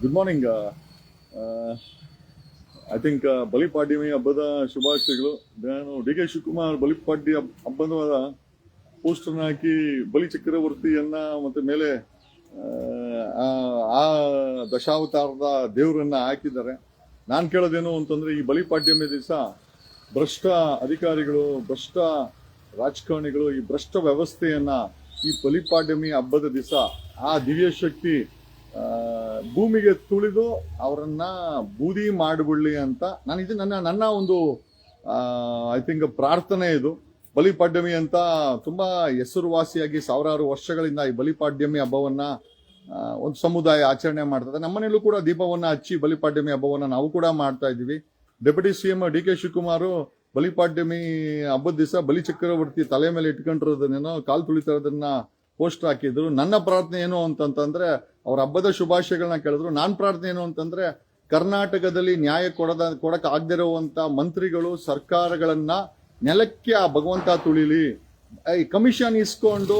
Good morning I think Balipadyami ಹಬ್ಬದ ಶುಭಾಶಯಗಳು. ನಾನು ಡಿ ಕೆ ಶಿವಕುಮಾರ್ ಬಲಿಪಾಡ್ಯ ಹಬ್- ಹಬ್ಬದ ಪೋಸ್ಟರ್ನ ಹಾಕಿ ಬಲಿ ಚಕ್ರವರ್ತಿಯನ್ನ ಮತ್ತೆ ಮೇಲೆ ಆ, ದಶಾವತಾರದ ದೇವರನ್ನ ಹಾಕಿದ್ದಾರೆ. ನಾನು ಕೇಳೋದೇನು ಅಂತಂದ್ರೆ ಈ ಬಲಿಪಾಡ್ಯಮಿ ದಿವಸ ಭ್ರಷ್ಟ ಅಧಿಕಾರಿಗಳು ಭ್ರಷ್ಟ ರಾಜಕಾರಣಿಗಳು ಈ ಭ್ರಷ್ಟ ವ್ಯವಸ್ಥೆಯನ್ನ ಈ ಬಲಿಪಾಡ್ಯಮಿ ಹಬ್ಬದ ದಿವಸ ಆ ದಿವ್ಯ ಶಕ್ತಿ ಭೂಮಿಗೆ ತುಳಿದು ಅವರನ್ನ ಬೂದಿ ಮಾಡಿಬಿಡ್ಲಿ ಅಂತ ನಾನು ಇದು ನನ್ನ ನನ್ನ ಒಂದು ಐ ಥಿಂಕ್ ಪ್ರಾರ್ಥನೆ ಇದು. ಬಲಿಪಾಡ್ಯಮಿ ಅಂತ ತುಂಬಾ ಹೆಸರುವಾಸಿಯಾಗಿ ಸಾವಿರಾರು ವರ್ಷಗಳಿಂದ ಈ ಬಲಿಪಾಡ್ಯಮಿ ಹಬ್ಬವನ್ನ ಒಂದು ಸಮುದಾಯ ಆಚರಣೆ ಮಾಡ್ತದೆ. ನಮ್ಮನೇಲೂ ಕೂಡ ದೀಪವನ್ನ ಹಚ್ಚಿ ಬಲಿಪಾಡ್ಯಮಿ ಹಬ್ಬವನ್ನ ನಾವು ಕೂಡ ಮಾಡ್ತಾ ಇದ್ದೀವಿ. Deputy CM D K Shivakumar Balipadyami ಹಬ್ಬದ ದಿವಸ ಬಲಿ ಚಕ್ರವರ್ತಿ ತಲೆ ಮೇಲೆ ಇಟ್ಕೊಂಡಿರೋದನ್ನೇನೋ ಕಾಲು ತುಳಿತಾ ಪೋಸ್ಟರ್ ಹಾಕಿದ್ರು. ನನ್ನ ಪ್ರಾರ್ಥನೆ ಏನು ಅಂತಂತಂದ್ರೆ, ಅವ್ರ ಹಬ್ಬದ ಶುಭಾಶಯಗಳನ್ನ ಕೇಳಿದ್ರು. ನಾನ್ ಪ್ರಾರ್ಥನೆ ಏನು ಅಂತಂದ್ರೆ, ಕರ್ನಾಟಕದಲ್ಲಿ ನ್ಯಾಯ ಕೊಡದ, ಕೊಡಕ್ ಆಗದಿರುವಂತ ಮಂತ್ರಿಗಳು ಸರ್ಕಾರಗಳನ್ನ ನೆಲಕ್ಕೆ ಆ ಭಗವಂತ ತುಳಿಲಿ. ಈ ಕಮಿಷನ್ ಇಸ್ಕೊಂಡು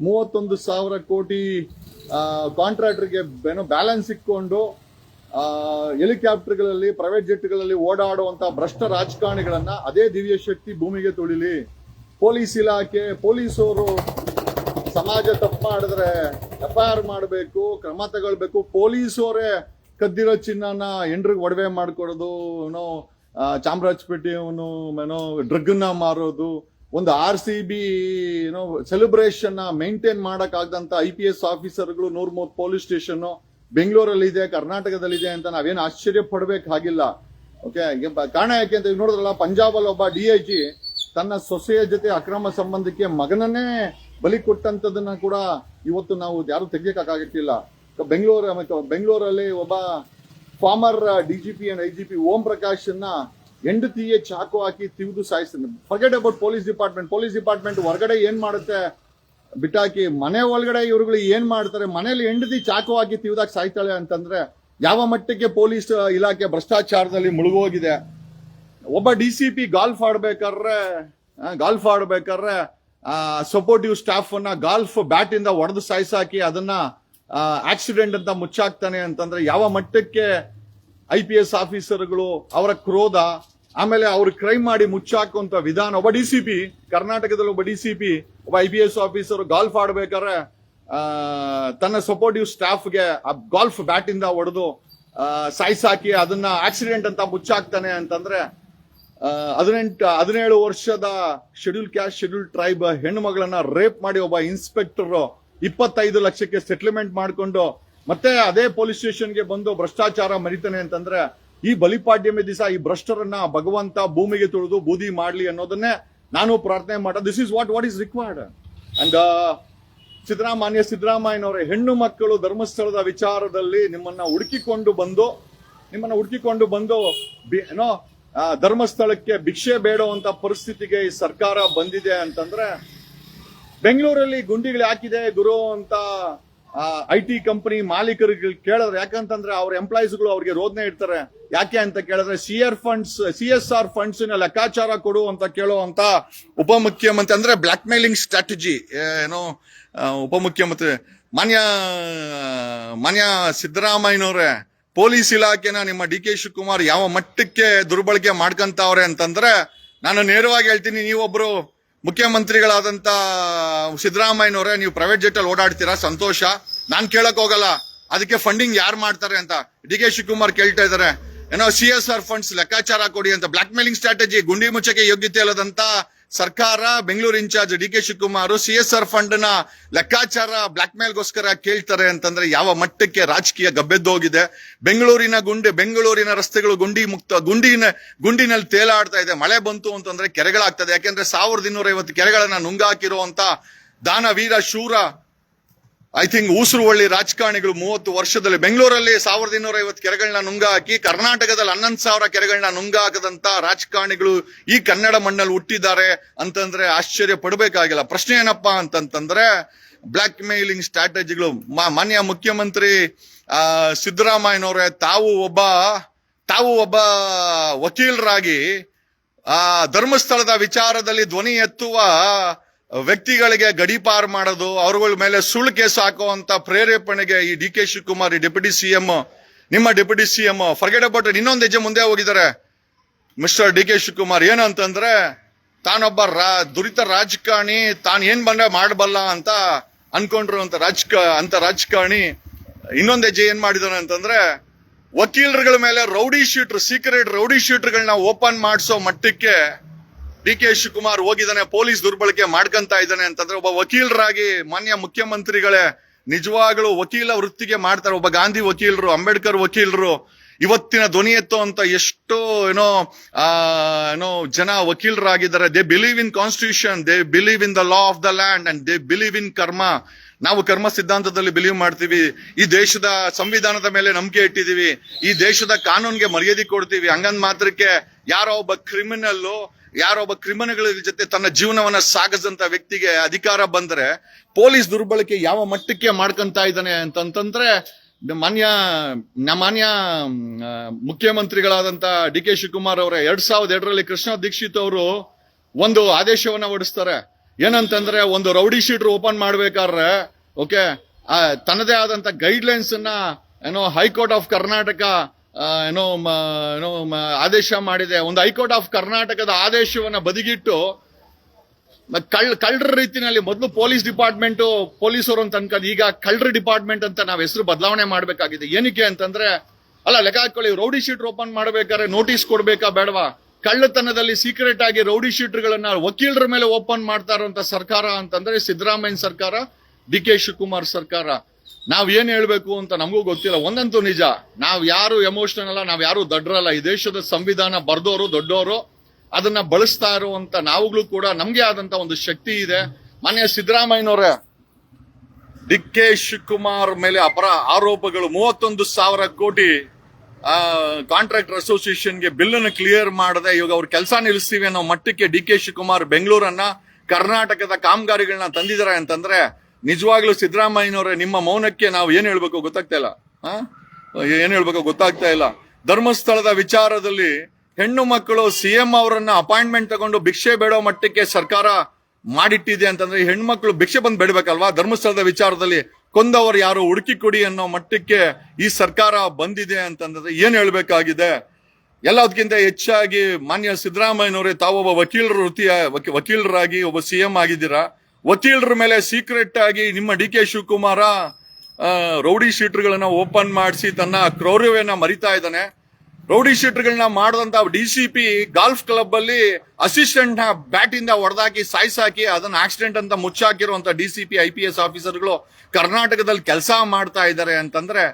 ಮೂವತ್ತೊಂದು ಸಾವಿರ ಕೋಟಿ ಕಾಂಟ್ರಾಕ್ಟರ್ಗೆ ಏನೋ ಬ್ಯಾಲೆನ್ಸ್ ಇಕ್ಕೊಂಡು ಹೆಲಿಕಾಪ್ಟರ್ಗಳಲ್ಲಿ, ಪ್ರೈವೇಟ್ ಜೆಟ್ಗಳಲ್ಲಿ ಓಡಾಡುವಂತ ಭ್ರಷ್ಟ ರಾಜಕಾರಣಿಗಳನ್ನ ಅದೇ ದಿವ್ಯ ಶಕ್ತಿ ಭೂಮಿಗೆ ತುಳಿಲಿ. ಪೊಲೀಸ್ ಇಲಾಖೆ, ಪೊಲೀಸರು ಸಮಾಜ ತಪ್ಪು ಮಾಡಿದ್ರೆ ಎಫ್ ಐ ಆರ್ ಮಾಡಬೇಕು, ಕ್ರಮ ತಗೊಳ್ಬೇಕು, ಪೊಲೀಸವರೇ ಕದ್ದಿರೋ ಚಿನ್ನನ ಎಂಡ್ರಿಗೆ ಒಡವೆ ಮಾಡ್ಕೊಡೋದು, ಏನೋ ಚಾಮರಾಜಪೇಟೆ ಅವನು, ಏನೋ ಡ್ರಗ್ನ ಮಾರೋದು, ಒಂದು ಆರ್ ಸಿ ಬಿ, ಏನೋ ಸೆಲೆಬ್ರೇಷನ್ ಮೇಂಟೈನ್ ಮಾಡಕ್ ಆಗದಂತ ಐ ಪಿ ಎಸ್ ಆಫೀಸರ್ಗಳು ನೂರ ಮೂವತ್ತು ಪೊಲೀಸ್ ಸ್ಟೇಷನ್ ಬೆಂಗಳೂರಲ್ಲಿ ಇದೆ ಕರ್ನಾಟಕದಲ್ಲಿ ಇದೆ ಅಂತ ನಾವೇನು ಆಶ್ಚರ್ಯ ಪಡ್ಬೇಕಾಗಿಲ್ಲ. ಓಕೆ ಕಾರಣ ಯಾಕೆ ಅಂತ ನೋಡಿದ್ರಲ್ಲ ಪಂಜಾಬ್ ಅಲ್ಲಿ ಒಬ್ಬ ಡಿ ಐ ಜಿ ತನ್ನ ಸೊಸೆಯ ಜೊತೆ ಅಕ್ರಮ ಸಂಬಂಧಕ್ಕೆ ಮಗನನ್ನೇ ಬಲಿ ಕೊಟ್ಟಂತದನ್ನ ಕೂಡ ಇವತ್ತು ನಾವು ಯಾರು ತೆಗಿಯಕ್ಕಾಗತ್ತಿಲ್ಲ ಬೆಂಗಳೂರು, ಮತ್ತು ಬೆಂಗಳೂರಲ್ಲಿ ಒಬ್ಬ former P and I G P Om Prakash ಅನ್ನ ಹೆಂಡತಿಯೇ ಚಾಕು ಹಾಕಿ ತಿವಿದು ಸಾಯಿಸ್ತಾನೆ forget about police department police department ಹೊರಗಡೆ ಏನ್ ಮಾಡುತ್ತೆ? ಬಿಟ್ಟಾಕಿ ಮನೆ ಒಳಗಡೆ ಇವರುಗಳು ಏನ್ ಮಾಡ್ತಾರೆ? ಮನೇಲಿ ಹೆಂಡತಿ ಚಾಕು ಹಾಕಿ ತಿವಿದಾಗ ಸಾಯ್ತಾಳೆ ಅಂತಂದ್ರೆ ಯಾವ ಮಟ್ಟಕ್ಕೆ ಪೊಲೀಸ್ ಇಲಾಖೆ ಭ್ರಷ್ಟಾಚಾರದಲ್ಲಿ ಮುಳುಗೋಗಿದೆ? ಒಬ್ಬ ಡಿ ಸಿ ಪಿ ಗಾಲ್ಫ್ ಆಡ್ಬೇಕಾದ್ರೆ ಗಾಲ್ಫ್ ಆಡ್ಬೇಕಾದ್ರೆ ಸಪೋರ್ಟಿವ್ ಸ್ಟಾಫ್ ಅನ್ನ ಗಾಲ್ಫ್ ಬ್ಯಾಟ್ ಇಂದ ಹೊಡೆದು ಸಾಯಿಸಾಕಿ ಅದನ್ನ ಆಕ್ಸಿಡೆಂಟ್ ಅಂತ ಮುಚ್ಚಾಕ್ತಾನೆ ಅಂತಂದ್ರೆ ಯಾವ ಮಟ್ಟಕ್ಕೆ ಐ ಪಿ ಎಸ್ ಆಫೀಸರ್ಗಳು ಅವರ ಕ್ರೋಧ, ಆಮೇಲೆ ಅವ್ರು ಕ್ರೈಮ್ ಮಾಡಿ ಮುಚ್ಚಾಕುವಂತ ವಿಧಾನ ಒಬ್ಬ ಡಿ ಸಿ ಪಿ ಕರ್ನಾಟಕದಲ್ಲಿ ಒಬ್ಬ ಡಿ ಸಿ ಪಿ ಒಬ್ಬ I P S officer golf ಆಡ್ಬೇಕಾದ್ರೆ ತನ್ನ ಸಪೋರ್ಟಿವ್ ಸ್ಟಾಫ್ಗೆ ಆ ಗಾಲ್ಫ್ ಬ್ಯಾಟ್ ಇಂದ ಹೊಡೆದು ಸಾಯಿಸಾಕಿ ಅದನ್ನ ಆಕ್ಸಿಡೆಂಟ್ ಅಂತ ಮುಚ್ಚಾಕ್ತಾನೆ ಅಂತಂದ್ರೆ ಹದಿನೆಂಟು, ಹದಿನೇಳು ವರ್ಷದ ಶೆಡ್ಯೂಲ್ ಕ್ಯಾಸ್ಟ್, ಶೆಡ್ಯೂಲ್ ಟ್ರೈಬ್ ಹೆಣ್ಣು ಮಗಳನ್ನ ರೇಪ್ ಮಾಡಿ ಒಬ್ಬ ಇನ್ಸ್ಪೆಕ್ಟರ್ ಇಪ್ಪತ್ತೈದು ಲಕ್ಷಕ್ಕೆ ಸೆಟ್ಲ್ಮೆಂಟ್ ಮಾಡಿಕೊಂಡು ಮತ್ತೆ ಅದೇ ಪೊಲೀಸ್ ಸ್ಟೇಷನ್ಗೆ ಬಂದು ಭ್ರಷ್ಟಾಚಾರ ಮರಿತಾನೆ ಅಂತಂದ್ರೆ ಈ ಬಲಿಪಾಡ್ಯಮಿ ದಿವಸ ಈ ಭ್ರಷ್ಟರನ್ನ ಭಗವಂತ ಭೂಮಿಗೆ ತುಳಿದು ಬೂದಿ ಮಾಡ್ಲಿ ಅನ್ನೋದನ್ನೇ ನಾನು ಪ್ರಾರ್ಥನೆ ಮಾಡ this is what what is required and Siddaramaiah, ಸಿದ್ದರಾಮಯ್ಯನವರ, ಹೆಣ್ಣು ಮಕ್ಕಳು ಧರ್ಮಸ್ಥಳದ ವಿಚಾರದಲ್ಲಿ ನಿಮ್ಮನ್ನ ಹುಡುಕಿಕೊಂಡು ಬಂದು, ನಿಮ್ಮನ್ನ ಹುಡುಕಿಕೊಂಡು ಬಂದು ಏನೋ ಧರ್ಮಸ್ಥಳಕ್ಕೆ ಭಿಕ್ಷೆ ಬೇಡುವಂತ ಪರಿಸ್ಥಿತಿಗೆ ಈ ಸರ್ಕಾರ ಬಂದಿದೆ ಅಂತಂದ್ರೆ ಬೆಂಗಳೂರಲ್ಲಿ ಗುಂಡಿಗಳು ಹಾಕಿದೆ ಗುರು ಅಂತ ಐ ಟಿ ಕಂಪನಿ ಮಾಲೀಕರಿಗೆ ಕೇಳಿದ್ರೆ ಯಾಕಂತಂದ್ರೆ ಅವ್ರ ಎಂಪ್ಲಾಯೀಸ್ಗಳು ಅವ್ರಿಗೆ ರೋದನೆ ಇಡ್ತಾರೆ. ಯಾಕೆ ಅಂತ ಕೇಳಿದ್ರೆ C R funds C S R funds ಲೆಕ್ಕಾಚಾರ ಕೊಡು ಅಂತ ಕೇಳುವಂತ ಉಪಮುಖ್ಯಮಂತ್ರಿ ಅಂದ್ರೆ ಬ್ಲಾಕ್ ಮೇಲಿಂಗ್ ಸ್ಟ್ರಾಟಜಿ ಏನೋ ಉಪಮುಖ್ಯಮಂತ್ರಿ ಮಾನ್ಯ ಮಾನ್ಯ ಸಿದ್ದರಾಮಯ್ಯನವ್ರೆ. ಪೊಲೀಸ್ ಇಲಾಖೆನ ನಿಮ್ಮ ಡಿ ಕೆ ಶಿವಕುಮಾರ್ ಯಾವ ಮಟ್ಟಕ್ಕೆ ದುರ್ಬಳಕೆ ಮಾಡ್ಕಂತವ್ರೆ ಅಂತಂದ್ರೆ ನಾನು ನೇರವಾಗಿ ಹೇಳ್ತೀನಿ, ನೀವೊಬ್ರು ಮುಖ್ಯಮಂತ್ರಿಗಳಾದಂತ ಸಿದ್ದರಾಮಯ್ಯನವರೇ, ನೀವು ಪ್ರೈವೇಟ್ ಜೆಟ್ ಅಲ್ಲಿ ಓಡಾಡ್ತೀರಾ, ಸಂತೋಷ. ನಾನು ಕೇಳಕ್ ಹೋಗಲ್ಲ. ಅದಕ್ಕೆ ಫಂಡಿಂಗ್ ಯಾರು ಮಾಡ್ತಾರೆ ಅಂತ ಡಿ ಕೆ ಶಿವಕುಮಾರ್ ಕೇಳ್ತಾ ಇದ್ದಾರೆ. ಏನೋ ಸಿ ಎಸ್ ಆರ್ ಫಂಡ್ಸ್ ಲೆಕ್ಕಾಚಾರ ಕೊಡಿ ಅಂತ ಬ್ಲಾಕ್ ಮೇಲಿಂಗ್ ಸ್ಟ್ರಾಟಜಿ ಗುಂಡಿ ಮುಚ್ಚಕ್ಕೆ ಯೋಗ್ಯತೆ ಇಲ್ಲದಂತ ಸರ್ಕಾರ Bengaluru in-charge D K Shivakumar C S R ಫಂಡ್ನ ಲೆಕ್ಕಾಚಾರ ಬ್ಲಾಕ್ ಮೇಲ್ಗೋಸ್ಕರ ಕೇಳ್ತಾರೆ ಅಂತಂದ್ರೆ ಯಾವ ಮಟ್ಟಕ್ಕೆ ರಾಜಕೀಯ ಗಬ್ಬೆದ್ದೋಗಿದೆ ಬೆಂಗಳೂರಿನ ಗುಂಡಿ, ಬೆಂಗಳೂರಿನ ರಸ್ತೆಗಳು ಗುಂಡಿ ಮುಕ್ತ, ಗುಂಡಿನ, ಗುಂಡಿನಲ್ಲಿ ತೇಲಾಡ್ತಾ ಇದೆ. ಮಳೆ ಬಂತು ಅಂತಂದ್ರೆ ಕೆರೆಗಳಾಗ್ತದೆ. ಯಾಕೆಂದ್ರೆ ಸಾವಿರದ ಇನ್ನೂರ ಐವತ್ತು ಕೆರೆಗಳನ್ನ ನುಂಗಾಕಿರುವಂತ ದಾನವೀರ ಶೂರ ಐ ಥಿಂಕ್ ಊಸುರುವಳ್ಳಿ ರಾಜಕಾರಣಿಗಳು ಮೂವತ್ತು ವರ್ಷದಲ್ಲಿ ಬೆಂಗಳೂರಲ್ಲಿ ಸಾವಿರದ ಇನ್ನೂರ ಐವತ್ತು ಕೆರೆಗಳನ್ನ ನುಂಗ ಹಾಕಿ ಕರ್ನಾಟಕದಲ್ಲಿ ಹನ್ನೊಂದು ಸಾವಿರ ಕೆರೆಗಳನ್ನ ನುಂಗ ಹಾಕದಂತ ರಾಜಕಾರಣಿಗಳು ಈ ಕನ್ನಡ ಮಣ್ಣಲ್ಲಿ ಹುಟ್ಟಿದ್ದಾರೆ ಅಂತಂದ್ರೆ ಆಶ್ಚರ್ಯ ಪಡಬೇಕಾಗಿಲ್ಲ. ಪ್ರಶ್ನೆ ಏನಪ್ಪಾ ಅಂತಂತಂದ್ರೆ ಬ್ಲಾಕ್ ಮೇಲಿಂಗ್ ಸ್ಟ್ರಾಟಜಿಗಳು ಮಾನ್ಯ ಮುಖ್ಯಮಂತ್ರಿ, ಆ, ಸಿದ್ದರಾಮಯ್ಯನವರೇ ತಾವು ಒಬ್ಬ ತಾವು ಒಬ್ಬ ವಕೀಲರಾಗಿ, ಆ, ಧರ್ಮಸ್ಥಳದ ವಿಚಾರದಲ್ಲಿ ಧ್ವನಿ ಎತ್ತುವ ವ್ಯಕ್ತಿಗಳಿಗೆ ಗಡೀಪಾರ್ ಮಾಡೋದು, ಅವರುಗಳ ಮೇಲೆ ಸುಳ್ಳು ಕೇಸ್ ಹಾಕುವಂತ ಪ್ರೇರೇಪಣೆಗೆ ಈ ಡಿ ಕೆ ಶಿವಕುಮಾರ್, ಈ ಡೆಪ್ಯೂಟಿ ಸಿಎಂ, ನಿಮ್ಮ ಡೆಪ್ಯೂಟಿ ಸಿಎಂ ಫರ್ಗೆಟ್ ಅಬೌಟ್ ಇನ್ನೊಂದು ಹೆಜ್ಜೆ ಮುಂದೆ ಹೋಗಿದ್ದಾರೆ. ಮಿಸ್ಟರ್ ಡಿ ಕೆ ಶಿವಕುಮಾರ್, ಏನಂತಂದ್ರೆ, ತಾನೊಬ್ಬ ರಾ, ದುರಿತ ರಾಜಕಾರಣಿ, ತಾನು ಏನ್ ಬಂದ್ರೆ ಮಾಡಬಲ್ಲ ಅಂತ ಅನ್ಕೊಂಡ್ರು ಅಂತ ರಾಜಕ, ಅಂತ ರಾಜಕಾರಣಿ, ಇನ್ನೊಂದು ಹೆಜ್ಜೆ ಏನ್ ಮಾಡಿದಾನೆ ಅಂತಂದ್ರೆ, ವಕೀಲರುಗಳ ಮೇಲೆ ರೌಡಿ ಶೀಟ್ರ್ ಸೀಕ್ರೆಟ್ ರೌಡಿ ಶೀಟ್ರ್ಗಳನ್ನ ಓಪನ್ ಮಾಡಿಸೋ ಮಟ್ಟಕ್ಕೆ ಡಿ ಕೆ ಶಿವಕುಮಾರ್ ಹೋಗಿದ್ದಾನೆ, ಪೊಲೀಸ್ ದುರ್ಬಳಕೆ ಮಾಡ್ಕಂತ ಇದ್ದಾನೆ ಅಂತಂದ್ರೆ ಒಬ್ಬ ವಕೀಲರಾಗಿ ಮಾನ್ಯ ಮುಖ್ಯಮಂತ್ರಿಗಳೇ ನಿಜವಾಗ್ಲೂ ವಕೀಲ ವೃತ್ತಿಗೆ ಮಾಡ್ತಾರೆ. ಒಬ್ಬ ಗಾಂಧಿ ವಕೀಲರು, ಅಂಬೇಡ್ಕರ್ ವಕೀಲರು, ಇವತ್ತಿನ ಧ್ವನಿ ಎತ್ತೋ ಅಂತ ಎಷ್ಟೋ ಏನೋ ಏನೋ ಜನ ವಕೀಲರಾಗಿದ್ದಾರೆ. They believe in constitution they believe in the law of the land and they believe in karma ನಾವು ಕರ್ಮ ಸಿದ್ಧಾಂತದಲ್ಲಿ ಬಿಲೀವ್ ಮಾಡ್ತೀವಿ. ಈ ದೇಶದ ಸಂವಿಧಾನದ ಮೇಲೆ ನಂಬಿಕೆ ಇಟ್ಟಿದೀವಿ ಈ ದೇಶದ ಕಾನೂನ್ಗೆ ಮರ್ಯಾದೆ ಕೊಡ್ತೀವಿ. ಹಂಗಂದ್ ಮಾತ್ರಕ್ಕೆ ಯಾರೋ ಒಬ್ಬ ಕ್ರಿಮಿನಲ್ ಯಾರೋ ಕ್ರಿಮಿನಲ್ ಜೊತೆ ತನ್ನ ಜೀವನವನ್ನ ಸಾಗಿಸಿದಂತ ವ್ಯಕ್ತಿಗೆ ಅಧಿಕಾರ ಬಂದ್ರೆ ಪೊಲೀಸ್ ದುರ್ಬಳಕೆ ಯಾವ ಮಟ್ಟಕ್ಕೆ ಮಾಡ್ಕೊಂತ ಇದ್ದಾನೆ ಅಂತಂತಂದ್ರೆ ಮಾನ್ಯ ಮಾನ್ಯ ಮುಖ್ಯಮಂತ್ರಿಗಳಾದಂತ ಡಿ ಕೆ ಶಿವಕುಮಾರ್ ಅವರ, ಎರಡ್ ಸಾವಿರದ ಎರಡರಲ್ಲಿ ಕೃಷ್ಣ ದೀಕ್ಷಿತ್ ಅವರು ಒಂದು ಆದೇಶವನ್ನ ಹೊರಡಿಸ್ತಾರೆ. ಏನಂತಂದ್ರೆ ಒಂದು ರೌಡಿ ಶೀಟರ್ ಓಪನ್ ಮಾಡ್ಬೇಕಾದ್ರೆ, ಓಕೆ ತನ್ನದೇ ಆದಂತ ಗೈಡ್ ಲೈನ್ಸ್ ಅನ್ನ ಏನೋ ಹೈಕೋರ್ಟ್ ಆಫ್ ಕರ್ನಾಟಕ ಏನೋ ಏನೋ ಆದೇಶ ಮಾಡಿದೆ. ಒಂದು ಹೈಕೋರ್ಟ್ ಆಫ್ ಕರ್ನಾಟಕದ ಆದೇಶವನ್ನು ಬದಿಗಿಟ್ಟು ಕಳ್, ಕಳ್ಳರ ರೀತಿನಲ್ಲಿ ಮೊದಲು ಪೊಲೀಸ್ ಡಿಪಾರ್ಟ್ಮೆಂಟ್, ಪೊಲೀಸರು ಅಂತ ಅನ್ಕೊಂಡು ಈಗ ಕಳ್ಳರ ಡಿಪಾರ್ಟ್ಮೆಂಟ್ ಅಂತ ನಾವು ಹೆಸರು ಬದಲಾವಣೆ ಮಾಡಬೇಕಾಗಿದೆ. ಏನಕ್ಕೆ ಅಂತಂದ್ರೆ, ಅಲ್ಲ, ಲೆಕ್ಕ ಹಾಕೊಳ್ಳಿ, ರೌಡಿ ಶೀಟ್ ಓಪನ್ ಮಾಡ್ಬೇಕಾದ್ರೆ ನೋಟಿಸ್ ಕೊಡ್ಬೇಕಾ ಬೇಡವಾ? ಕಳ್ಳತನದಲ್ಲಿ ಸೀಕ್ರೆಟ್ ಆಗಿ ರೌಡಿ ಶೀಟ್ಗಳನ್ನ ವಕೀಲರ ಮೇಲೆ ಓಪನ್ ಮಾಡ್ತಾ ಇರುವಂತ ಸರ್ಕಾರ ಅಂತಂದ್ರೆ ಸಿದ್ದರಾಮಯ್ಯ ಸರ್ಕಾರ, ಡಿ ಕೆ ಶಿವಕುಮಾರ್ ಸರ್ಕಾರ. ನಾವ್ ಏನು ಹೇಳಬೇಕು ಅಂತ ನಮಗೂ ಗೊತ್ತಿಲ್ಲ. ಒಂದಂತೂ ನಿಜ. ನಾವು ಯಾರು ಎಮೋಷನಲ್ ಅಲ್ಲ, ನಾವು ಯಾರು ದಡ್ರಲ್ಲ. ಈ ದೇಶದ ಸಂವಿಧಾನ ಬರ್ದೋರು ದೊಡ್ಡವರು ಅದನ್ನ ಬಳಸ್ತಾ ಇರುವಂತ ನಾವುಗಳು ಕೂಡ ನಮ್ಗೆ ಆದಂತ ಒಂದು ಶಕ್ತಿ ಇದೆ. ಮಾನ್ಯ ಸಿದ್ದರಾಮಯ್ಯನವರೇ ಡಿ ಕೆ ಶಿವಕುಮಾರ್ ಮೇಲೆ ಅಪರ ಆರೋಪಗಳು. ಮೂವತ್ತೊಂದು ಸಾವಿರ ಕೋಟಿ ಕಾಂಟ್ರಾಕ್ಟರ್ ಅಸೋಸಿಯೇಷನ್ಗೆ ಬಿಲ್ ಅನ್ನು ಕ್ಲಿಯರ್ ಮಾಡದೆ ಇವಾಗ ಅವ್ರ ಕೆಲಸ ನಿಲ್ಲಿಸ್ತೀವಿ ಅನ್ನೋ ಮಟ್ಟಕ್ಕೆ ಡಿ ಕೆ ಶಿವಕುಮಾರ್ ಬೆಂಗಳೂರನ್ನ, ಕರ್ನಾಟಕದ ಕಾಮಗಾರಿಗಳನ್ನ ತಂದಿದ್ದಾರೆ ಅಂತಂದ್ರೆ ನಿಜವಾಗ್ಲೂ ಸಿದ್ದರಾಮಯ್ಯನವರೇ, ನಿಮ್ಮ ಮೌನಕ್ಕೆ ನಾವು ಏನು ಹೇಳ್ಬೇಕು ಗೊತ್ತಾಗ್ತಾ ಇಲ್ಲ? ಆ? ಏನ್ ಹೇಳ್ಬೇಕು ಗೊತ್ತಾಗ್ತಾ ಇಲ್ಲ. ಧರ್ಮಸ್ಥಳದ ವಿಚಾರದಲ್ಲಿ ಹೆಣ್ಣು ಮಕ್ಕಳು ಸಿ ಎಂ ಅವರನ್ನ ಅಪಾಯಿಂಟ್ಮೆಂಟ್ ತಗೊಂಡು ಭಿಕ್ಷೆ ಬೇಡೋ ಮಟ್ಟಕ್ಕೆ ಸರ್ಕಾರ ಮಾಡಿಟ್ಟಿದೆ ಅಂತಂದ್ರೆ ಹೆಣ್ಣು ಮಕ್ಕಳು ಭಿಕ್ಷೆ ಬಂದು ಬೇಡಬೇಕಲ್ವಾ? ಧರ್ಮಸ್ಥಳದ ವಿಚಾರದಲ್ಲಿ ಕೊಂದವರು ಯಾರು ಹುಡುಕಿ ಕೊಡಿ ಅನ್ನೋ ಮಟ್ಟಕ್ಕೆ ಈ ಸರ್ಕಾರ ಬಂದಿದೆ ಅಂತಂದ್ರೆ ಏನ್ ಹೇಳ್ಬೇಕಾಗಿದೆ? ಎಲ್ಲದಕ್ಕಿಂತ ಹೆಚ್ಚಾಗಿ ಮಾನ್ಯ ಸಿದ್ದರಾಮಯ್ಯನವರೇ ತಾವೊಬ್ಬ ವಕೀಲರ ವೃತ್ತಿಯ ವಕೀ- ವಕೀಲರಾಗಿ ಒಬ್ಬ ಸಿಎಂ ಆಗಿದ್ದೀರಾ? ವಕೀಲರ ಮೇಲೆ ಸೀಕ್ರೆಟ್ ಆಗಿ ನಿಮ್ಮ ಡಿ ಕೆ ಶಿವಕುಮಾರ ರೌಡಿ ಶೀಟ್ಗಳನ್ನ ಓಪನ್ ಮಾಡಿಸಿ ತನ್ನ ಕ್ರೌರ್ಯವನ್ನ ಮರಿತಾ ಇದ್ದಾನೆ. ರೌಡಿ ಶೀಟ್ಗಳನ್ನ ಮಾಡಿದಂತ D C P golf club ಅಲ್ಲಿ ಅಸಿಸ್ಟೆಂಟ್ ಬ್ಯಾಟ್ ಇಂದ ಹೊಡೆದಾಕಿ, ಸಾಯಿಸಾಕಿ, ಅದನ್ನ ಆಕ್ಸಿಡೆಂಟ್ ಅಂತ ಮುಚ್ಚಾಕಿರುವಂತ D C P I P S ಆಫೀಸರ್ಗಳು ಕರ್ನಾಟಕದಲ್ಲಿ ಕೆಲಸ ಮಾಡ್ತಾ ಇದ್ದಾರೆ ಅಂತಂದ್ರೆ,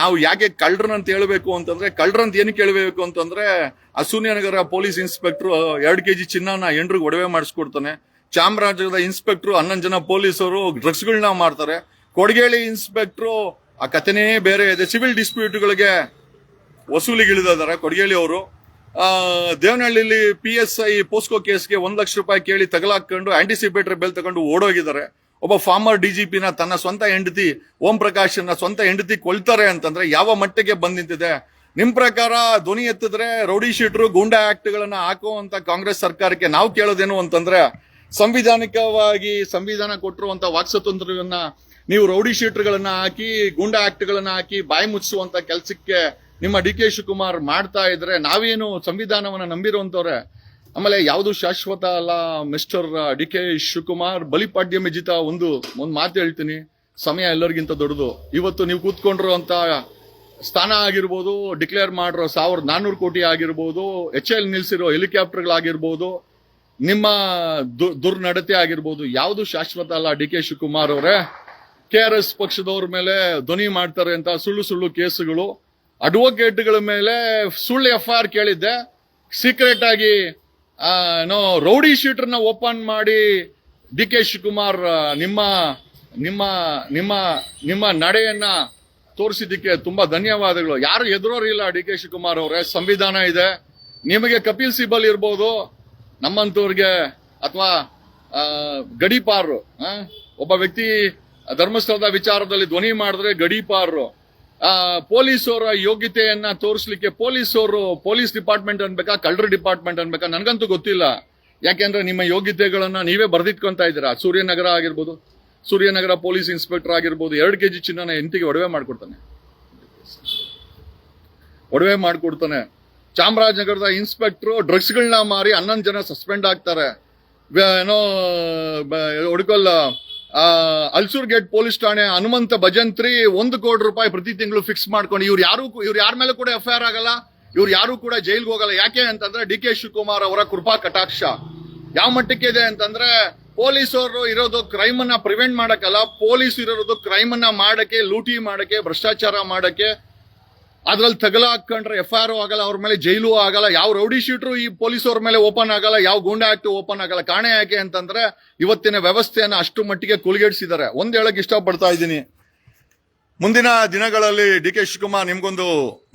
ನಾವು ಯಾಕೆ ಕಳ್ಳರನ್ನ ಹೇಳ್ಬೇಕು ಅಂತಂದ್ರೆ ಕಳ್ಳರಂತ ಏನಕ್ಕೆ ಕೇಳಬೇಕು ಅಂತಂದ್ರೆ, ಅಸೂನ್ಯನಗರ ಪೊಲೀಸ್ ಇನ್ಸ್ಪೆಕ್ಟರ್ ಎರಡು ಕೆಜಿ ಚಿನ್ನನ ಎಂಡ್ರಿಗೆ ಒಡವೆ ಮಾಡಿಸ್ಕೊಡ್ತಾನೆ. ಚಾಮರಾಜನಗರದ ಇನ್ಸ್ಪೆಕ್ಟರ್ ಹನ್ನೊಂದು ಜನ ಪೊಲೀಸರು ಡ್ರಗ್ಸ್ಗಳನ್ನ ಮಾಡ್ತಾರೆ. ಕೊಡಗೇಳಿ ಇನ್ಸ್ಪೆಕ್ಟರ್ ಆ ಕಥೆನೇ ಬೇರೆ ಇದೆ. ಸಿವಿಲ್ ಡಿಸ್ಪ್ಯೂಟ್ಗಳಿಗೆ ವಸೂಲಿಗಿಳಿದಿದ್ದಾರೆ ಕೊಡಗೇಳಿ ಅವರು. ದೇವನಹಳ್ಳಿಲಿ ಪಿ ಎಸ್ ಐ ಪೋಸ್ಕೋ ಕೇಸ್ಗೆ ಒಂದು ಲಕ್ಷ ರೂಪಾಯಿ ಕೇಳಿ ತಗಲಾಕೊಂಡು ಆಂಟಿಸಿಪೇಟರಿ ಬೆಲ್ ತಗೊಂಡು ಓಡೋಗಿದ್ದಾರೆ. ಒಬ್ಬ ಫಾರ್ಮರ್ ಡಿ ಜಿ ಪಿನ ತನ್ನ ಸ್ವಂತ ಹೆಂಡತಿ ಓಂ ಪ್ರಕಾಶ್ನ ಸ್ವಂತ ಹೆಂಡತಿ ಕೊಳ್ತಾರೆ ಅಂತಂದ್ರೆ ಯಾವ ಮಟ್ಟಿಗೆ ಬಂದ್ ನಿಂತಿದೆ ನಿಮ್ ಪ್ರಕಾರ ಧ್ವನಿ ಎತ್ತಿದ್ರೆ ರೌಡಿ ಶೀಟ್ರು ಗೂಂಡಾ ಆಕ್ಟ್ ಗಳನ್ನ ಹಾಕುವಂತ ಕಾಂಗ್ರೆಸ್ ಸರ್ಕಾರಕ್ಕೆ ನಾವು ಕೇಳೋದೇನು ಅಂತಂದ್ರೆ ಸಂವಿಧಾನಿಕವಾಗಿ ಸಂವಿಧಾನ ಕೊಟ್ಟಿರುವಂತ ವಾಕ್ಸ್ವತಂತ್ರವನ್ನ ನೀವು ರೌಡಿ ಶೀಟರ್ಗಳನ್ನ ಹಾಕಿ, ಗೂಂಡಾ ಆಕ್ಟ್ ಗಳನ್ನ ಹಾಕಿ ಬಾಯಿ ಮುಚ್ಚಿಸುವಂತ ಕೆಲಸಕ್ಕೆ ನಿಮ್ಮ ಡಿ ಕೆ ಶಿವಕುಮಾರ್ ಮಾಡ್ತಾ ಇದ್ರೆ ನಾವೇನು ಸಂವಿಧಾನವನ್ನ ನಂಬಿರುವಂತವ್ರೆ? ಆಮೇಲೆ ಯಾವುದು ಶಾಶ್ವತ ಅಲ್ಲ mister D K Shivakumar Balipadya ಮಿಜಿತ ಒಂದು ಒಂದು ಮಾತು ಹೇಳ್ತೀನಿ. ಸಮಯ ಎಲ್ಲರಿಗಿಂತ ದೊಡ್ಡದು. ಇವತ್ತು ನೀವು ಕೂತ್ಕೊಂಡಿರುವಂತ ಸ್ಥಾನ ಆಗಿರ್ಬೋದು, ಡಿಕ್ಲೇರ್ ಮಾಡಿರೋ ಸಾವಿರದ ನಾನ್ನೂರು ಕೋಟಿ ಆಗಿರ್ಬೋದು, ಎಚ್ ಎಲ್ ನಿಲ್ಸಿರೋ ಹೆಲಿಕಾಪ್ಟರ್ಗಳಾಗಿರ್ಬೋದು ನಿಮ್ಮ ದುರ್ನಡತೆ ಆಗಿರ್ಬೋದು, ಯಾವುದು ಶಾಶ್ವತ ಅಲ್ಲ, ಡಿ ಕೆ ಶಿವಕುಮಾರ್ ಅವರೇ. ಕೆ ಆರ್ ಎಸ್ ಪಕ್ಷದವ್ರ ಮೇಲೆ ಧ್ವನಿ ಮಾಡ್ತಾರೆ ಅಂತ ಸುಳ್ಳು ಸುಳ್ಳು ಕೇಸುಗಳು. ಅಡ್ವೊಕೇಟ್ಗಳ ಮೇಲೆ ಸುಳ್ಳು ಎಫ್ ಆರ್ ಕೇಳಿದ್ದೆ. ಸೀಕ್ರೆಟ್ ಆಗಿ ಏನೋ ರೌಡಿ ಶೀಟರ್ನ ಓಪನ್ ಮಾಡಿ ಡಿ ಕೆ ಶಿವಕುಮಾರ್ ನಿಮ್ಮ ನಿಮ್ಮ ನಿಮ್ಮ ನಿಮ್ಮ ನಡೆಯನ್ನ ತೋರಿಸಿದ್ದಕ್ಕೆ ತುಂಬಾ ಧನ್ಯವಾದಗಳು. ಯಾರು ಎದುರೋರಿಲ್ಲ ಡಿ ಕೆ ಶಿವಕುಮಾರ್ ಅವರೇ, ಸಂವಿಧಾನ ಇದೆ. ನಿಮಗೆ ಕಪಿಲ್ ಸಿಬಲ್ ಇರ್ಬೋದು. ನಮ್ಮಂತವ್ರಿಗೆ ಅಥವಾ ಗಡಿಪಾರರು ಒಬ್ಬ ವ್ಯಕ್ತಿ ಧರ್ಮಸ್ಥಳದ ವಿಚಾರದಲ್ಲಿ ಧ್ವನಿ ಮಾಡಿದ್ರೆ ಗಡೀಪಾರರು. ಆ, ಪೊಲೀಸರ ಯೋಗ್ಯತೆಯನ್ನ ತೋರಿಸ್ಲಿಕ್ಕೆ ಪೊಲೀಸವರು ಪೊಲೀಸ್ ಡಿಪಾರ್ಟ್ಮೆಂಟ್ ಅನ್ಬೇಕಾ ಕಳ್ಳರ ಡಿಪಾರ್ಟ್ಮೆಂಟ್ ಅನ್ಬೇಕಾ ನನಗಂತೂ ಗೊತ್ತಿಲ್ಲ. ಯಾಕೆಂದ್ರೆ ನಿಮ್ಮ ಯೋಗ್ಯತೆಗಳನ್ನ ನೀವೇ ಬರ್ದಿಟ್ಕೊಂತ ಇದ್ದೀರಾ? ಸೂರ್ಯನಗರ ಆಗಿರ್ಬೋದು ಸೂರ್ಯನಗರ ಪೊಲೀಸ್ ಇನ್ಸ್ಪೆಕ್ಟರ್ ಆಗಿರ್ಬೋದು ಎರಡು ಕೆಜಿ ಚಿನ್ನನ ಎಂತಿಗೆ ಒಡವೆ ಮಾಡ್ಕೊಡ್ತಾನೆ. ಒಡವೆ ಮಾಡ್ಕೊಡ್ತಾನೆ. ಚಾಮರಾಜನಗರದ ಇನ್ಸ್ಪೆಕ್ಟ್ರು ಡ್ರಗ್ಸ್ಗಳನ್ನ ಮಾರಿ ಹನ್ನೊಂದು ಜನ ಸಸ್ಪೆಂಡ್ ಆಗ್ತಾರೆ. ಏನೋ ಹುಡುಕಲ್ಲ ಅಲ್ಸೂರ್ ಗೇಟ್ ಪೊಲೀಸ್ ಠಾಣೆ ಹನುಮಂತ ಭಜಂತ್ರಿ ಒಂದು ಕೋಟಿ ರೂಪಾಯಿ ಪ್ರತಿ ತಿಂಗಳು ಫಿಕ್ಸ್ ಮಾಡ್ಕೊಂಡು ಇವ್ರು ಯಾರು ಇವ್ರು ಯಾರ ಮೇಲೆ ಕೂಡ ಎಫ್ ಆಗಲ್ಲ, ಇವ್ರು ಯಾರು ಕೂಡ ಜೈಲ್ಗೆ ಹೋಗಲ್ಲ. ಯಾಕೆ ಅಂತಂದ್ರೆ ಡಿ ಕೆ ಶಿವಕುಮಾರ್ ಅವರ ಕೃಪಾ ಕಟಾಕ್ಷ. ಯಾವ ಮಟ್ಟಕ್ಕೆ ಇದೆ ಅಂತಂದ್ರೆ ಪೊಲೀಸರು ಇರೋದು ಕ್ರೈಮ್ ಅನ್ನ ಪ್ರಿವೆಂಟ್ ಮಾಡಕ್ಕಲ್ಲ, ಪೊಲೀಸ್ ಇರೋದು ಕ್ರೈಮ್ ಅನ್ನ ಮಾಡಕ್ಕೆ, ಲೂಟಿ ಮಾಡಕ್ಕೆ, ಭ್ರಷ್ಟಾಚಾರ ಮಾಡಕ್ಕೆ ಅದ್ರಲ್ಲಿ ತಗಲ ಹಾಕೊಂಡ್ರೆ ಎಫ್ ಆರ್ ಆಗಲ್ಲ, ಅವ್ರ ಮೇಲೆ ಜೈಲು ಆಗಲ್ಲ, ಯಾವ ರೌಡಿ ಶೀಟ್ರು ಈ ಪೊಲೀಸ್ ಅವ್ರ ಮೇಲೆ ಓಪನ್ ಆಗಲ್ಲ, ಯಾವ ಗೂಂಡಾ ಆಕ್ಟ್ ಓಪನ್ ಆಗಲ್ಲ, ಕಾಣೆ ಯಾಕೆ ಅಂತಂದ್ರೆ ಇವತ್ತಿನ ವ್ಯವಸ್ಥೆಯನ್ನು ಅಷ್ಟು ಮಟ್ಟಿಗೆ ಕುಲ್ಗೇಡಿಸಿದ್ದಾರೆ. ಒಂದ್ ಹೇಳಕ್ ಇಷ್ಟಪಡ್ತಾ ಇದ್ದೀನಿ. ಮುಂದಿನ ದಿನಗಳಲ್ಲಿ ಡಿ ಕೆ ಶಿವಕುಮಾರ್ ನಿಮ್ಗೊಂದು